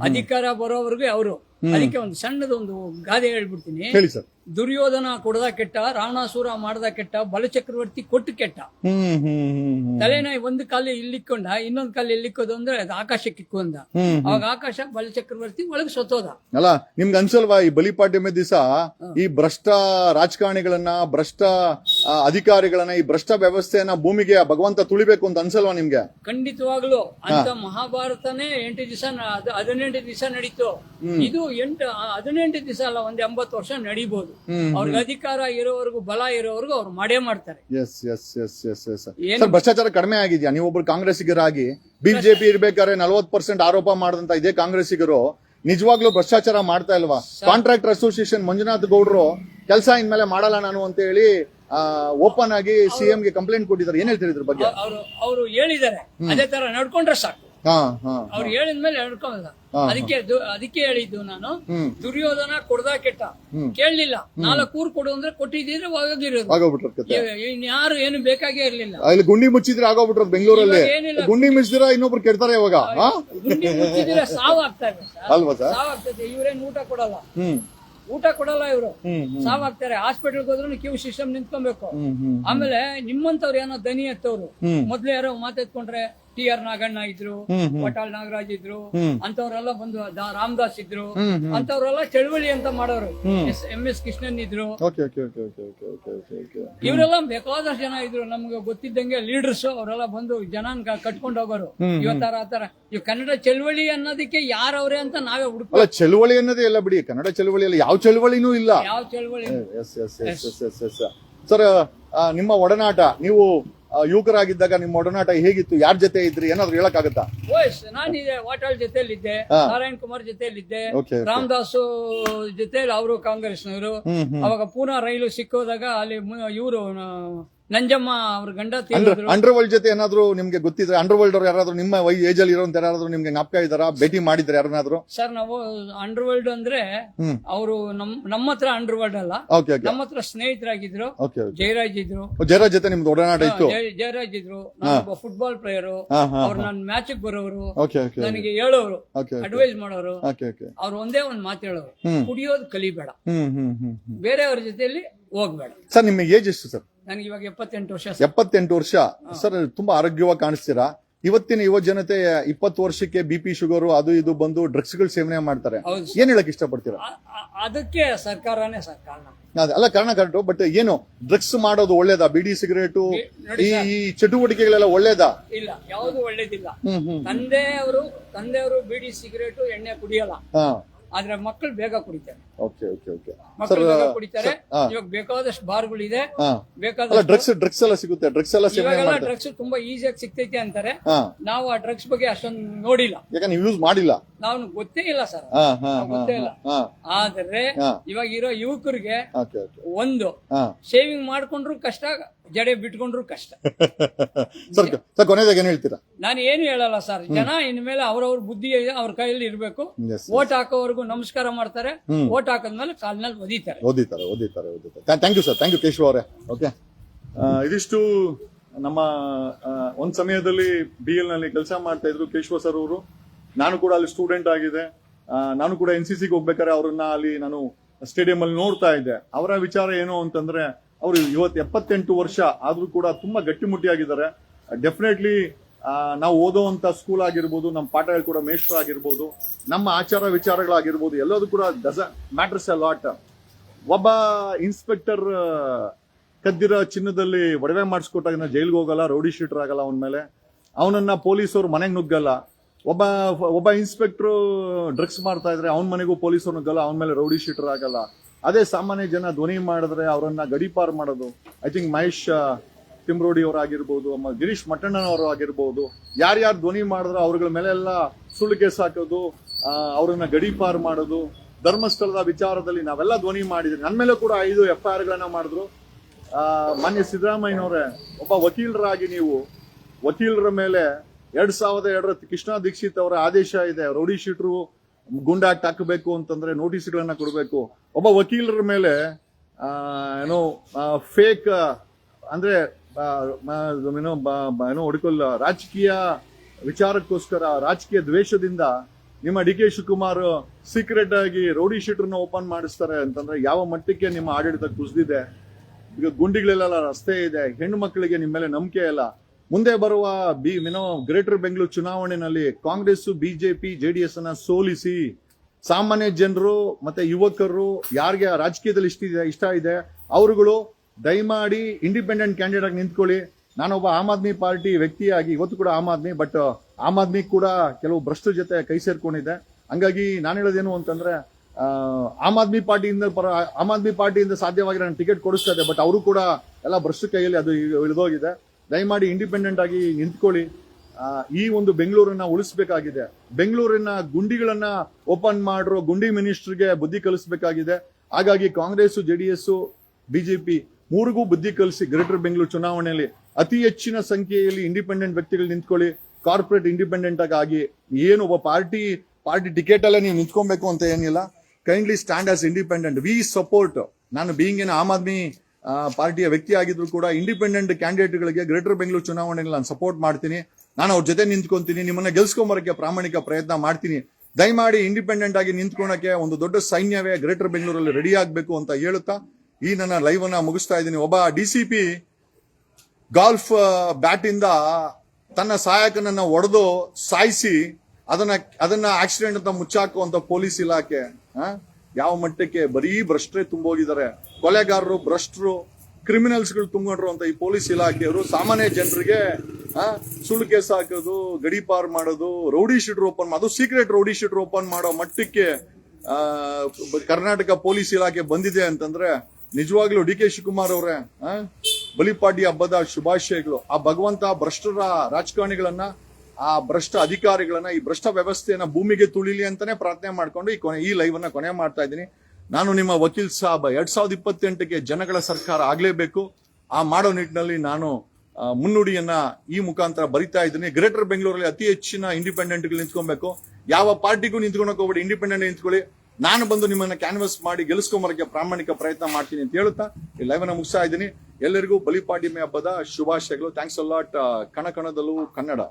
ಅಧಿಕಾರ ಬರೋವರೆಗೂ ಅವರು. ಅದಕ್ಕೆ ಒಂದು ಸಣ್ಣದೊಂದು ಗಾದೆ ಹೇಳ್ಬಿಡ್ತೀನಿ. ಹೇಳಿ ಸರ್. ದುರ್ಯೋಧನ ಕೊಡದ ಕೆಟ್ಟ ರಾವಣಾಸುರ ಮಾಡದ ಕೆಟ್ಟ ಬಲಚಕ್ರವರ್ತಿ ಕೊಟ್ಟು ಕೆಟ್ಟ. ಹ್ಮ್ ಹ್ಮ್ ಹ್ಮ್ ಹ್ಮ್ ತಲೆನ ಒಂದು ಕಾಲು ಇಲ್ಲಿಕ್ಕೊಂಡ ಇನ್ನೊಂದ್ ಕಾಲ ಇಲ್ಲಿಕ್ಕೋದು ಅಂದ್ರೆ ಅದು ಆಕಾಶಕ್ಕೆ ಇಕ್ಕೊಂಡ ಅವಾಗ ಆಕಾಶ ಬಲಚಕ್ರವರ್ತಿ ಒಳಗೆ ಸತ್ತೋದ. ಅಲ್ಲ ನಿಮ್ಗೆ ಅನ್ಸಲ್ವಾ ಈ ಬಲಿಪಾಡ್ಯಮ ದಿವಸ ಈ ಭ್ರಷ್ಟ ರಾಜಕಾರಣಿಗಳನ್ನ ಭ್ರಷ್ಟ ಅಧಿಕಾರಿಗಳನ್ನ ಈ ಭ್ರಷ್ಟ ವ್ಯವಸ್ಥೆಯನ್ನ ಭೂಮಿಗೆ ಭಗವಂತ ತುಳಿಬೇಕು ಅಂತ ಅನ್ಸಲ್ವಾ ನಿಮ್ಗೆ? ಖಂಡಿತವಾಗ್ಲು. ಅಂತ ಮಹಾಭಾರತನೇ ಎಂಟು ದಿವಸ ಹದಿನೆಂಟು ದಿವಸ ನಡೀತು. ಇದು ಎಂಟು ಹದಿನೆಂಟು ದಿವಸ ಅಲ್ಲ ಒಂದ್ ಎಂಬತ್ತು ವರ್ಷ ನಡೀಬಹುದು ಹ್ಮ್ ಅವ್ರಿಗೆ ಅಧಿಕಾರ ಇರೋವರೆಗೂ ಬಲ ಇರೋವರೆಗೂ ಅವ್ರು ಮಾಡೇ ಮಾಡ್ತಾರೆ. Yes yes yes yes yes ಏನು- ಸರ್ ಭ್ರಷ್ಟಾಚಾರ ಕಡಿಮೆ ಆಗಿದ್ಯಾ? ನೀವೊಬ್ರು ಕಾಂಗ್ರೆಸ್ಸಿಗರಾಗಿ ಬಿಜೆಪಿ ಇರ್ಬೇಕಾದ್ರೆ ನಲವತ್ ಪರ್ಸೆಂಟ್ ಆರೋಪ ಮಾಡಿದಂತ ಇದೇ ಕಾಂಗ್ರೆಸ್ಸಿಗರು ನಿಜವಾಗ್ಲೂ ಭ್ರಷ್ಟಾಚಾರ ಮಾಡ್ತಾ ಇಲ್ವಾ? ಕಾಂಟ್ರಾಕ್ಟರ್ ಅಸೋಸಿಯೇಷನ್ ಮಂಜುನಾಥ್ ಗೌಡ್ರು ಕೆಲಸ ಇನ್ಮೇಲೆ ಮಾಡಲ್ಲ ನಾನು ಅಂತ ಹೇಳಿ ಓಪನ್ ಆಗಿ ಸಿಎಂ ಗೆ ಕಂಪ್ಲೇಂಟ್ ಕೊಟ್ಟಿದ್ದಾರೆ. ಏನ್ ಹೇಳ್ತೀರಿ ಇದ್ರ ಬಗ್ಗೆ? ಅವರು ಅವರು ಹೇಳಿದ್ದಾರೆ. ಅದೇ ತರ ನಡ್ಕೊಂಡ್ರೆ ಸಾಕು. ಅವ್ರು ಹೇಳಿದ್ಮೇಲೆ ನಡ್ಕೊಂಡ ಹಾ, ಅದಕ್ಕೆ ಅದಕ್ಕೆ ಹೇಳಿದ್ದು ನಾನು ದುರ್ಯೋಧನ ಕೊಡ್ದಾ ಕೆಟ್ಟ. ಕೇಳಲಿಲ್ಲ. ನಾಲ್ಕು ಊರ್ ಕೊಡು ಅಂದ್ರೆ ಕೊಟ್ಟಿದ್ರೆ ಯಾರು ಏನು ಬೇಕಾಗೇ ಇರ್ಲಿಲ್ಲ. ಅಲ್ಲಿ ಗುಂಡಿ ಮುಚ್ಚಿದ್ರೆ ಆಗೋಗ್ಬಿಟ್ರ ಬೆಂಗಳೂರಲ್ಲಿ. ಏನಿಲ್ಲ. ಗುಂಡಿ ಮುಚ್ಚಿದ್ರೆ ಇನ್ನೊಬ್ರು ಕೆಡ್ತಾರೆ ಇವಾಗ ಗುಂಡಿ ಮುಚ್ಚಿದ್ರೆ ಸಾವು ಆಗ್ತಾ ಇದೆ ಸರ್. ಅಲ್ವಾ ಸಾವು ಆಗ್ತದೆ ಇವ್ರೇನ್ ಊಟ ಕೊಡಲ್ಲ. ಊಟ ಕೊಡಲ್ಲ ಇವರು. ಸಾವಾಗ್ತಾರೆ. ಹಾಸ್ಪಿಟಲ್ ಆಗ್ತಾರೆ ಹೋದ್ರು ಕ್ಯೂ ಸಿಸ್ಟಮ್ ನಿಂತ್ಕೊಬೇಕು. ಆಮೇಲೆ ನಿಮ್ಮಂತವ್ರು ಏನೋ ದನಿ ಎತ್ತವ್ರು. ಮೊದ್ಲು ಯಾರೋ ಮಾತೆತ್ಕೊಂಡ್ರೆ ಟಿ ಆರ್ ನಾಗಣ್ಣ ಇದ್ರು ಪಟಾಲ್ ನಾಗರಾಜ್ ಇದ್ರು ಅಂತವ್ರೆಲ್ಲ ಬಂದು ರಾಮದಾಸ್ ಇದ್ರು ಅಂತವ್ರೆಲ್ಲ ಚಳವಳಿ ಅಂತ ಮಾಡೋರು. ಎಂ ಎಸ್ ಕೃಷ್ಣನ್ ಇದ್ರು. ಇವರೆಲ್ಲ ಬೇಕಾದಷ್ಟು ಜನ ಇದ್ರು. ನಮ್ಗೆ ಗೊತ್ತಿದ್ದಂಗೆ ಲೀಡರ್ಸ್ ಅವರೆಲ್ಲ ಬಂದು ಜನ ಕಟ್ಕೊಂಡು ಹೋಗೋರು. ಇವತ್ತಾರ ಆತರ ಇವ್ ಕನ್ನಡ ಚಳವಳಿ ಅನ್ನೋದಕ್ಕೆ ಯಾರವ್ರೆ ಅಂತ ನಾವೇ ಹುಡುಕ ಚಳವಳಿ ಅನ್ನೋದೇ ಇಲ್ಲ ಬಿಡಿ. ಕನ್ನಡ ಚಳವಳಿ ಯಾವ ಚಳವಳಿನೂ ಇಲ್ಲ. ಯಾವ ಚಳವಳಿ? ಸರ್ ನಿಮ್ಮ ಒಡನಾಟ ನೀವು ಯುವಕರಾಗಿದ್ದಾಗ ನಿಮ್ಮ ಒಡನಾಟ ಹೇಗಿತ್ತು? ಯಾರ ಜೊತೆ ಇದ್ರಿ? ಏನಾದ್ರು ಹೇಳಕ್ಕಾಗತ್ತಾ? ಓಯ್ ನಾನಿದೆ ವಾಟಾಳ್ ಜೊತೆಲಿದ್ದೆ ಹಾ. ನಾರಾಯಣ್ ಕುಮಾರ್ ಜೊತೆಲಿದ್ದೆ ಇದ್ದೆ ರಾಮದಾಸು ಜೊತೆ ಅವರು ಕಾಂಗ್ರೆಸ್ನವರು. ಅವಾಗ ಪೂನಾ ರೈಲು ಸಿಕ್ಕೋದಾಗ ಅಲ್ಲಿ ಇವರು ನಂಜಮ್ಮ ಅವ್ರ ಗಂಡ ಅಂಡರ್ ವರ್ಲ್ಡ್ ಜೊತೆ ಏನಾದ್ರು ನಿಮ್ಗೆ ಗೊತ್ತಿದ್ರೆ ಅಂಡರ್ ವರ್ಲ್ಡ್ ಅವ್ರು ಯಾರಾದ್ರೂ ನಿಮ್ಮ ವೈ ಏಜ್ ಅಲ್ಲಿ ಇರೋಂತ ಯಾರಾದ್ರೂ ನಿಮ್ಗೆ ಜ್ಞಾಪಕ ಇದಾರ ಭೇಟಿ ಮಾಡಿದ್ರೆ ಯಾರನ್ನಾದ್ರೂ? ಸರ್ ನಾವು ಅಂಡರ್ ವರ್ಲ್ಡ್ ಅಂದ್ರೆ ಹ್ಮ್. ಅವರು ನಮ್ ನಮ್ಮ ಹತ್ರ ಅಂಡರ್ ವರ್ಲ್ಡ್ ಅಲ್ಲ. ನಮ್ಮತ್ರ ಓಕೆ ನಮ್ಮ ಹತ್ರ ಸ್ನೇಹಿತರಾಗಿದ್ರು. ಓಕೆ ಓಕೆ ಜಯರಾಜ್ ಇದ್ರು. ಜಯರಾಜ್ ಜೊತೆ ನಿಮ್ದು ಒಡನಾಟ ಇತ್ತು. ಜಯ- ಜಯರಾಜ್ ಇದ್ರು. ನಾನೊಬ್ಬ ಫುಟ್ಬಾಲ್ ಪ್ಲೇಯರು ಹಾ ಹಾ ಅವ್ರು ನನ್ನ ಮ್ಯಾಚ್ ಬರೋರು. ಓಕೆ ಓಕೆ ನನಗೆ ಹೇಳೋರು. ಓಕೆ ಅಡ್ವೈಸ್ ಮಾಡೋರು. ಓಕೆ ಓಕೆ ಅವ್ರು ಒಂದೇ ಒಂದ್ ಮಾತು ಹೇಳೋರು. ಹ್ಮ್. ಕುಡಿಯೋದು ಕಲಿಬೇಡ. ಹ್ಮ್ ಹ್ಮ್ ಹ್ಮ್ ಹ್ಮ್. ಬೇರೆಯವ್ರ ಜೊತೆಲಿ ಹೋಗ್ಬೇಡ. ಸರ್ ನಿಮ್ಮ ಏಜ್ ಎಷ್ಟು ಸರ್? ನನಗೆ ಇವಾಗ ಎಪ್ಪತ್ತೆಂಟು ವರ್ಷ ಎಪ್ಪತ್ತೆಂಟು ವರ್ಷ? ಸರ್ ತುಂಬಾ ಆರೋಗ್ಯವಾಗಿ ಕಾಣಿಸ್ತೀರಾ? ಇವತ್ತಿನ ಯುವ ಜನತೆ ಇಪ್ಪತ್ತು ವರ್ಷಕ್ಕೆ ಬಿ ಪಿ ಶುಗರ್ ಅದು ಇದು ಬಂದು ಡ್ರಗ್ಸ್ಗಳು ಸೇವನೆ ಮಾಡ್ತಾರೆ. ಹೌದು ಏನ್ ಹೇಳಕ್ ಇಷ್ಟಪಡ್ತೀರಾ? ಆ- ಆ- ಅದಕ್ಕೆ ಸರ್ಕಾರನೇ ಸರ್ ಕಾರಣ. ಅದ್- ಅಲ್ಲ ಕಾರಣ ಕರೆಕ್ಟು ಬಟ್ ಏನು ಡ್ರಗ್ಸ್ ಮಾಡೋದು ಒಳ್ಳೇದಾ? ಬಿಡಿ ಸಿಗರೇಟು ನೋಡಿ ಈ ಈ ಚಟುವಟಿಕೆಗಳೆಲ್ಲ ಒಳ್ಳೇದಾ? ಇಲ್ಲ ಯಾವುದು ಒಳ್ಳೇದಿಲ್ಲ. ಹ್ಮ್ ಹ್ಮ್. ತಂದೆಯವರು ತಂದೆಯವರು ಬಿಡಿ ಸಿಗರೇಟು ಎಣ್ಣೆ ಕುಡಿಯಲ್ಲ. ಹಾ. ಆದ್ರೆ ಮಕ್ಕಳು ಬೇಗ ಕುಡಿತಾರೆ. Okay okay okay. ಮಕ್ಕಳು ಬೇಗ ಕುಡಿತಾರೆ. ಇವಾಗ ಬೇಕಾದಷ್ಟು ಬಾರ್ಗಳಿದೆ ಬೇಕಾದ ಬೇಕಾದಷ್ಟು ಡ್ರಗ್ಸ್ ಡ್ರಗ್ಸ್ ಎಲ್ಲ ಸಿಗುತ್ತೆ. ಡ್ರಗ್ಸ್ ಎಲ್ಲ ಇವಾಗೆಲ್ಲ ಡ್ರಗ್ಸ್ ತುಂಬಾ ಈಸಿಯಾಗಿ ಸಿಗ್ತೈತೆ ಅಂತಾರೆ. ನಾವು ಆ ಡ್ರಗ್ಸ್ ಬಗ್ಗೆ ಅಷ್ಟೊಂದು ನೋಡಿಲ್ಲ. ಯಾಕಂದ್ರೆ ನೀವು ಯೂಸ್ ಮಾಡಿಲ್ಲ. ನಾವು ಗೊತ್ತೇ ಇಲ್ಲ ಸರ್. ಗೊತ್ತೇ ಇಲ್ಲ. ಆದ್ರೆ ಇವಾಗ ಇರೋ ಯುವಕರಿಗೆ ಒಂದು ಶೇವಿಂಗ್ ಸೇವಿಂಗ್ ಮಾಡ್ಕೊಂಡ್ರು ಕಷ್ಟ ಜಡೆ ಬಿಟ್ಕೊಂಡ್ರು ಕಷ್ಟ. ಸರ್ ಸರ್ ಕೊನೆದಾಗ ಏನು ಹೇಳ್ತೀರಾ? ನಾನು ಏನು ಹೇಳಲ್ಲ ಸರ್. ಜನ ಇನ್ಮೇಲೆ ಅವ್ರವ್ರ ಬುದ್ಧಿ ಅವ್ರ ಕೈಯಲ್ಲಿ ಇರ್ಬೇಕು. ವೋಟ್ ಓಟ್ ಹಾಕೋವರೆಗೂ ನಮಸ್ಕಾರ ಮಾಡ್ತಾರೆ. ಹ್ಮ್. ಓಟ್ ಹಾಕದ್ಮೇಲೆ ಕಾಲ್ನಲ್ಲಿ ಒದಿತಾರೆ. ಓದಿತಾರೆ ಓದಿತಾರೆ ಓದಿತಾರೆ thank you sir thank you Keshava ಅವರೇ. ಓಕೆ ಇದಿಷ್ಟು ನಮ್ಮ ಆ, ಒಂದ್ ಸಮಯದಲ್ಲಿ ಬಿ ಎಲ್ನಲ್ಲಿ ಕೆಲಸ ಮಾಡ್ತಾ ಇದ್ರು ಕೇಶವ ಸರ್ ಅವರು. ನಾನು ಕೂಡ ಅಲ್ಲಿ ಸ್ಟೂಡೆಂಟ್ ಆಗಿದೆ. ಆ, ನಾನು ಕೂಡ ಎನ್ ಸಿ ಸಿಗೆ ಹೋಗ್ಬೇಕಾದ್ರೆ ಅವ್ರನ್ನ ಅಲ್ಲಿ ನಾನು ಸ್ಟೇಡಿಯಂ ಅಲ್ಲಿ ನೋಡ್ತಾ ಇದ್ದೆ. ಅವರ ವಿಚಾರ ಏನು ಅಂತಂದ್ರೆ ಅವರು ಇವತ್ತು ಎಪ್ಪತ್ತೆಂಟು ವರ್ಷ ಆದರೂ ಕೂಡ ತುಂಬ ಗಟ್ಟಿಮುಟ್ಟಿಯಾಗಿದ್ದಾರೆ ಡೆಫಿನೆಟ್ಲಿ ನಾವು ಓದೋವಂಥ ಸ್ಕೂಲ್ ಆಗಿರ್ಬೋದು, ನಮ್ಮ ಪಾಠ ಹೇಳ್ಕೊಡೋ ಮೇಷ್ಟ್ರು ಆಗಿರ್ಬೋದು, ನಮ್ಮ ಆಚಾರ ವಿಚಾರಗಳಾಗಿರ್ಬೋದು, ಎಲ್ಲದೂ ಕೂಡ ಡಸ ಮ್ಯಾಟರ್ಸ್ ಅ ಲಾಟ್ ಒಬ್ಬ ಇನ್ಸ್ಪೆಕ್ಟರ್ ಕದ್ದಿರೋ ಚಿನ್ನದಲ್ಲಿ ಒಡವೆ ಮಾಡಿಸ್ಕೊಟ್ಟಾಗ ನಾವು ಜೈಲಿಗೆ ಹೋಗಲ್ಲ ರೌಡಿ ಶೀಟರ್ ಆಗಲ್ಲ ಅವನ ಮೇಲೆ. ಅವನನ್ನ ಪೊಲೀಸರು ಮನೆಗೆ ನುಗ್ಗಲ್ಲ. ಒಬ್ಬ ಒಬ್ಬ ಇನ್ಸ್ಪೆಕ್ಟ್ರು ಡ್ರಗ್ಸ್ ಮಾಡ್ತಾ ಇದ್ರೆ ಅವನ ಮನೆಗೂ ಪೊಲೀಸರು ನುಗ್ಗಲ್ಲ, ಅವನ ಮೇಲೆ ರೌಡಿ ಶೀಟರ್ ಆಗಲ್ಲ. ಅದೇ ಸಾಮಾನ್ಯ ಜನ ಧ್ವನಿ ಮಾಡಿದ್ರೆ ಅವರನ್ನ ಗಡಿಪಾರು ಮಾಡೋದು. ಐ ಥಿಂಕ್ ಮಹೇಶ್ ತಿಮ್ರೋಡಿ ಅವರಾಗಿರ್ಬೋದು ಅಮ್ಮ ಗಿರೀಶ್ ಮಟ್ಟಣ್ಣನವರು ಆಗಿರ್ಬೋದು, ಯಾರ್ಯಾರು ಧ್ವನಿ ಮಾಡಿದ್ರೆ ಅವ್ರಗಳ ಮೇಲೆ ಎಲ್ಲ ಸುಳ್ಳು ಕೇಸ್ ಹಾಕೋದು ಅವರನ್ನು ಗಡೀಪಾರ್ ಮಾಡೋದು. ಧರ್ಮಸ್ಥಳದ ವಿಚಾರದಲ್ಲಿ ನಾವೆಲ್ಲ ಧ್ವನಿ ಮಾಡಿದ್ರಿ ನನ್ನ ಮೇಲೆ ಕೂಡ ಐದು ಎಫ್ ಐ ಗಳನ್ನ ಮಾಡಿದ್ರು. ಮಾನ್ಯ ಸಿದ್ದರಾಮಯ್ಯನವರೇ, ಒಬ್ಬ ವಕೀಲರಾಗಿ ನೀವು, ವಕೀಲರ ಮೇಲೆ ಎರಡ್ ಸಾವಿರದ ಎರಡರ ಕೃಷ್ಣ ದೀಕ್ಷಿತ್ ಅವರ ಆದೇಶ ಇದೆ. ರೌಡಿ ಶೀಟ್ರು ಗುಂಡಾಕ್ಟ್ ಹಾಕಬೇಕು ಅಂತಂದ್ರೆ ನೋಟಿಸ್ಗಳನ್ನ ಕೊಡಬೇಕು. ಒಬ್ಬ ವಕೀಲರ ಮೇಲೆ ಏನೋ ಫೇಕ್ ಅಂದ್ರೆ ಏನೋ ಏನೋ ಹೊಡ್ಕೊಲ್ಲ ರಾಜಕೀಯ ವಿಚಾರಕ್ಕೋಸ್ಕರ, ರಾಜಕೀಯ ದ್ವೇಷದಿಂದ ನಿಮ್ಮ ಡಿ ಕೆ ಶಿವಕುಮಾರ್ ಸೀಕ್ರೆಟ್ ಆಗಿ ರೌಡಿ ಶೀಟರ್ನ ಓಪನ್ ಮಾಡಿಸ್ತಾರೆ ಅಂತಂದ್ರೆ ಯಾವ ಮಟ್ಟಕ್ಕೆ ನಿಮ್ಮ ಆಡಳಿತ ಕುಸಿದಿದೆ? ಈಗ ಗುಂಡಿಗಳೆಲ್ಲ ರಸ್ತೆ ಇದೆ, ಹೆಣ್ಣು ಮಕ್ಕಳಿಗೆ ನಿಮ್ಮ ಮೇಲೆ ನಂಬಿಕೆ ಇಲ್ಲ. ಮುಂದೆ ಬರುವ ಬಿ ಏನೋ ಗ್ರೇಟರ್ ಬೆಂಗಳೂರು ಚುನಾವಣೆಯಲ್ಲಿ ಕಾಂಗ್ರೆಸ್ ಬಿಜೆಪಿ ಜೆಡಿಎಸ್ ಅನ್ನ ಸೋಲಿಸಿ ಸಾಮಾನ್ಯ ಜನರು ಮತ್ತೆ ಯುವಕರು ಯಾರಿಗೆ ರಾಜಕೀಯದಲ್ಲಿ ಇಷ್ಟ ಇದೆ ಇಷ್ಟ ಇದೆ, ಅವರುಗಳು ದಯಮಾಡಿ ಇಂಡಿಪೆಂಡೆಂಟ್ ಕ್ಯಾಂಡಿಡೇಟ್ ಆಗಿ ನಿಂತ್ಕೊಳ್ಳಿ. ನಾನೊಬ್ಬ ಆಮ್ ಆದ್ಮಿ ಪಾರ್ಟಿ ವ್ಯಕ್ತಿಯಾಗಿ ಇವತ್ತು ಕೂಡ ಆಮ್ ಆದ್ಮಿ ಬಟ್ ಆಮ್ ಆದ್ಮಿ ಕೂಡ ಕೆಲವು ಭ್ರಷ್ಟರ ಜೊತೆ ಕೈ ಸೇರ್ಕೊಂಡಿದೆ. ಹಂಗಾಗಿ ನಾನು ಹೇಳೋದೇನು ಅಂತಂದ್ರೆ ಆಮ್ ಆದ್ಮಿ ಪಾರ್ಟಿಯಿಂದ ಪರ, ಆಮ್ ಆದ್ಮಿ ಪಾರ್ಟಿಯಿಂದ ಸಾಧ್ಯವಾಗಿ ನಾನು ಟಿಕೆಟ್ ಕೊಡಿಸ್ತಾ ಇದೆ ಬಟ್ ಅವರು ಕೂಡ ಎಲ್ಲ ಭ್ರಷ್ಟ ಕೈಯಲ್ಲಿ ಅದು ಇಳಿದೋಗಿದೆ. ದಯಮಾಡಿ ಇಂಡಿಪೆಂಡೆಂಟ್ ಆಗಿ ನಿಂತ್ಕೊಳ್ಳಿ. ಈ ಒಂದು ಬೆಂಗಳೂರನ್ನ ಉಳಿಸ್ಬೇಕಾಗಿದೆ. ಬೆಂಗಳೂರಿನ ಗುಂಡಿಗಳನ್ನ ಓಪನ್ ಮಾಡಿರೋ ಗುಂಡಿ ಮಿನಿಸ್ಟರ್ಗೆ ಬುದ್ಧಿ ಕಲಿಸ್ಬೇಕಾಗಿದೆ. ಹಾಗಾಗಿ ಕಾಂಗ್ರೆಸ್ ಜೆಡಿಎಸ್ ಬಿಜೆಪಿ ಮೂರಿಗೂ ಬುದ್ಧಿ ಕಲಿಸಿ ಗ್ರೇಟರ್ ಬೆಂಗಳೂರು ಚುನಾವಣೆಯಲ್ಲಿ ಅತಿ ಹೆಚ್ಚಿನ ಸಂಖ್ಯೆಯಲ್ಲಿ ಇಂಡಿಪೆಂಡೆಂಟ್ ವ್ಯಕ್ತಿಗಳು ನಿಂತ್ಕೊಳ್ಳಿ. ಕಾರ್ಪೊರೇಟ್ ಇಂಡಿಪೆಂಡೆಂಟ್ ಆಗಿ ಏನು ಒಬ್ಬ ಪಾರ್ಟಿ ಪಾರ್ಟಿ ಟಿಕೆಟ್ ಅಲ್ಲೇ ನೀವು ನಿಂತ್ಕೊಬೇಕು ಅಂತ ಏನಿಲ್ಲ. Kindly stand as independent we support ನಾನು ಬೀಯಿಂಗ್ ಏನ್ ಆಮ್ ಆದ್ಮಿ ಪಾರ್ಟಿಯ ವ್ಯಕ್ತಿ ಆಗಿದ್ರು ಕೂಡ ಇಂಡಿಪೆಂಡೆಂಟ್ ಕ್ಯಾಂಡಿಡೇಟ್ಗಳಿಗೆ ಗ್ರೇಟರ್ ಬೆಂಗಳೂರು ಚುನಾವಣೆಯಲ್ಲಿ ನಾನು ಸಪೋರ್ಟ್ ಮಾಡ್ತೀನಿ. ನಾನು ಅವ್ರ ಜೊತೆ ನಿಂತ್ಕೊಂತೀನಿ. ನಿಮ್ಮನ್ನ ಗೆಲ್ಸ್ಕೊಂಬರಕ್ಕೆ ಪ್ರಾಮಾಣಿಕ ಪ್ರಯತ್ನ ಮಾಡ್ತೀನಿ. ದಯಮಾಡಿ ಇಂಡಿಪೆಂಡೆಂಟ್ ಆಗಿ ನಿಂತ್ಕೊಳಕ್ಕೆ ಒಂದು ದೊಡ್ಡ ಸೈನ್ಯವೇ ಗ್ರೇಟರ್ ಬೆಂಗಳೂರಲ್ಲಿ ರೆಡಿ ಆಗಬೇಕು ಅಂತ ಹೇಳುತ್ತಾ, ಈ ನನ್ನ ಲೈವ್ ಅನ್ನ ಮುಗಿಸ್ತಾ ಇದ್ದೀನಿ. ಒಬ್ಬ D C P golf bat ಇಂದ ತನ್ನ ಸಹಾಯಕನನ್ನ ಒಡೆದು ಸಾಯಿಸಿ, ಅದನ್ನ ಅದನ್ನ ಆಕ್ಸಿಡೆಂಟ್ ಅಂತ ಮುಚ್ಚಾಕುವಂತ ಪೊಲೀಸ್ ಇಲಾಖೆ? ಯಾವ ಮಟ್ಟಕ್ಕೆ ಬರೀ ಭ್ರಷ್ಟರೇ ತುಂಬೋಗಿದ್ದಾರೆ. ಕೊಲೆಗಾರರು, ಭ್ರಷ್ಟರು ಕ್ರಿಮಿನಲ್ಸ್ಗಳು ತುಂಬಿಕೊಂಡ್ರು ಅಂತ ಈ ಪೊಲೀಸ್ ಇಲಾಖೆಯವರು ಸಾಮಾನ್ಯ ಜನರಿಗೆ ಸುಳ್ಳು ಕೇಸ್ ಹಾಕೋದು ಗಡಿಪಾರ್ ಮಾಡೋದು, ರೌಡಿ ಶೀಟರ್ ಓಪನ್ ಅದು ಸೀಕ್ರೆಟ್ ರೌಡಿ ಶೀಟರ್ ಓಪನ್ ಮಾಡೋ ಮಟ್ಟಕ್ಕೆ ಕರ್ನಾಟಕ ಪೊಲೀಸ್ ಇಲಾಖೆ ಬಂದಿದೆ ಅಂತಂದ್ರೆ ನಿಜವಾಗ್ಲೂ ಡಿ ಕೆ ಶಿವಕುಮಾರ್ ಅವರೇ ಬಲಿಪಾಡಿ ಹಬ್ಬದ ಶುಭಾಶಯಗಳು. ಆ ಭಗವಂತ ಭ್ರಷ್ಟರ ರಾಜಕಾರಣಿಗಳನ್ನ, ಆ ಭ್ರಷ್ಟ ಅಧಿಕಾರಿಗಳನ್ನ, ಈ ಭ್ರಷ್ಟ ವ್ಯವಸ್ಥೆಯನ್ನ ಭೂಮಿಗೆ ತುಳಿಲಿ ಅಂತಾನೆ ಪ್ರಾರ್ಥನೆ ಮಾಡ್ಕೊಂಡು ಈ ಕೊನೆ, ಈ ಲೈವ್ ಅನ್ನ ಕೊನೆ ಮಾಡ್ತಾ ಇದ್ದೀನಿ. ನಾನು ನಿಮ್ಮ ವಕೀಲ್ ಸಾಬ್ ಎರಡ್ ಸಾವಿರದ ಇಪ್ಪತ್ತೆಂಟಕ್ಕೆ ಜನಗಳ ಸರ್ಕಾರ ಆಗಲೇಬೇಕು. ಆ ಮಾಡೋ ನಿಟ್ಟಿನಲ್ಲಿ ನಾನು ಮುನ್ನುಡಿಯನ್ನ ಈ ಮುಖಾಂತರ ಬರಿತಾ ಇದ್ದೀನಿ. ಗ್ರೇಟರ್ ಬೆಂಗಳೂರಲ್ಲಿ ಅತಿ ಹೆಚ್ಚಿನ ಇಂಡಿಪೆಂಡೆಂಟ್ ನಿಂತ್ಕೊಬೇಕು. ಯಾವ ಪಾರ್ಟಿಗೂ ನಿಂತ್ಕೊಳಕ್ ಹೋಗ್ಬೇಡಿ. ಇಂಡಿಪೆಂಡೆಂಟ್ ನಿಂತ್ಕೊಳ್ಳಿ. ನಾನು ಬಂದು ನಿಮ್ಮನ್ನ ಕ್ಯಾನ್ವಸ್ ಮಾಡಿ ಗೆಲ್ಸ್ಕೊಂಬರಕ್ಕೆ ಪ್ರಾಮಾಣಿಕ ಪ್ರಯತ್ನ ಮಾಡ್ತೀನಿ ಅಂತ ಹೇಳುತ್ತಾ ಈ ಲೈವ್ ಅನ್ನ ಮುಗಿಸ್ತಾ ಇದ್ದೀನಿ. ಎಲ್ಲರಿಗೂ ಬಲಿಪಾಡಿಮೆ ಹಬ್ಬದ ಶುಭಾಶಯಗಳು. ಥ್ಯಾಂಕ್ಸ್ ಅಲಾಟ್ ಕಣ ಕಣದಲ್ಲೂ ಕನ್ನಡ.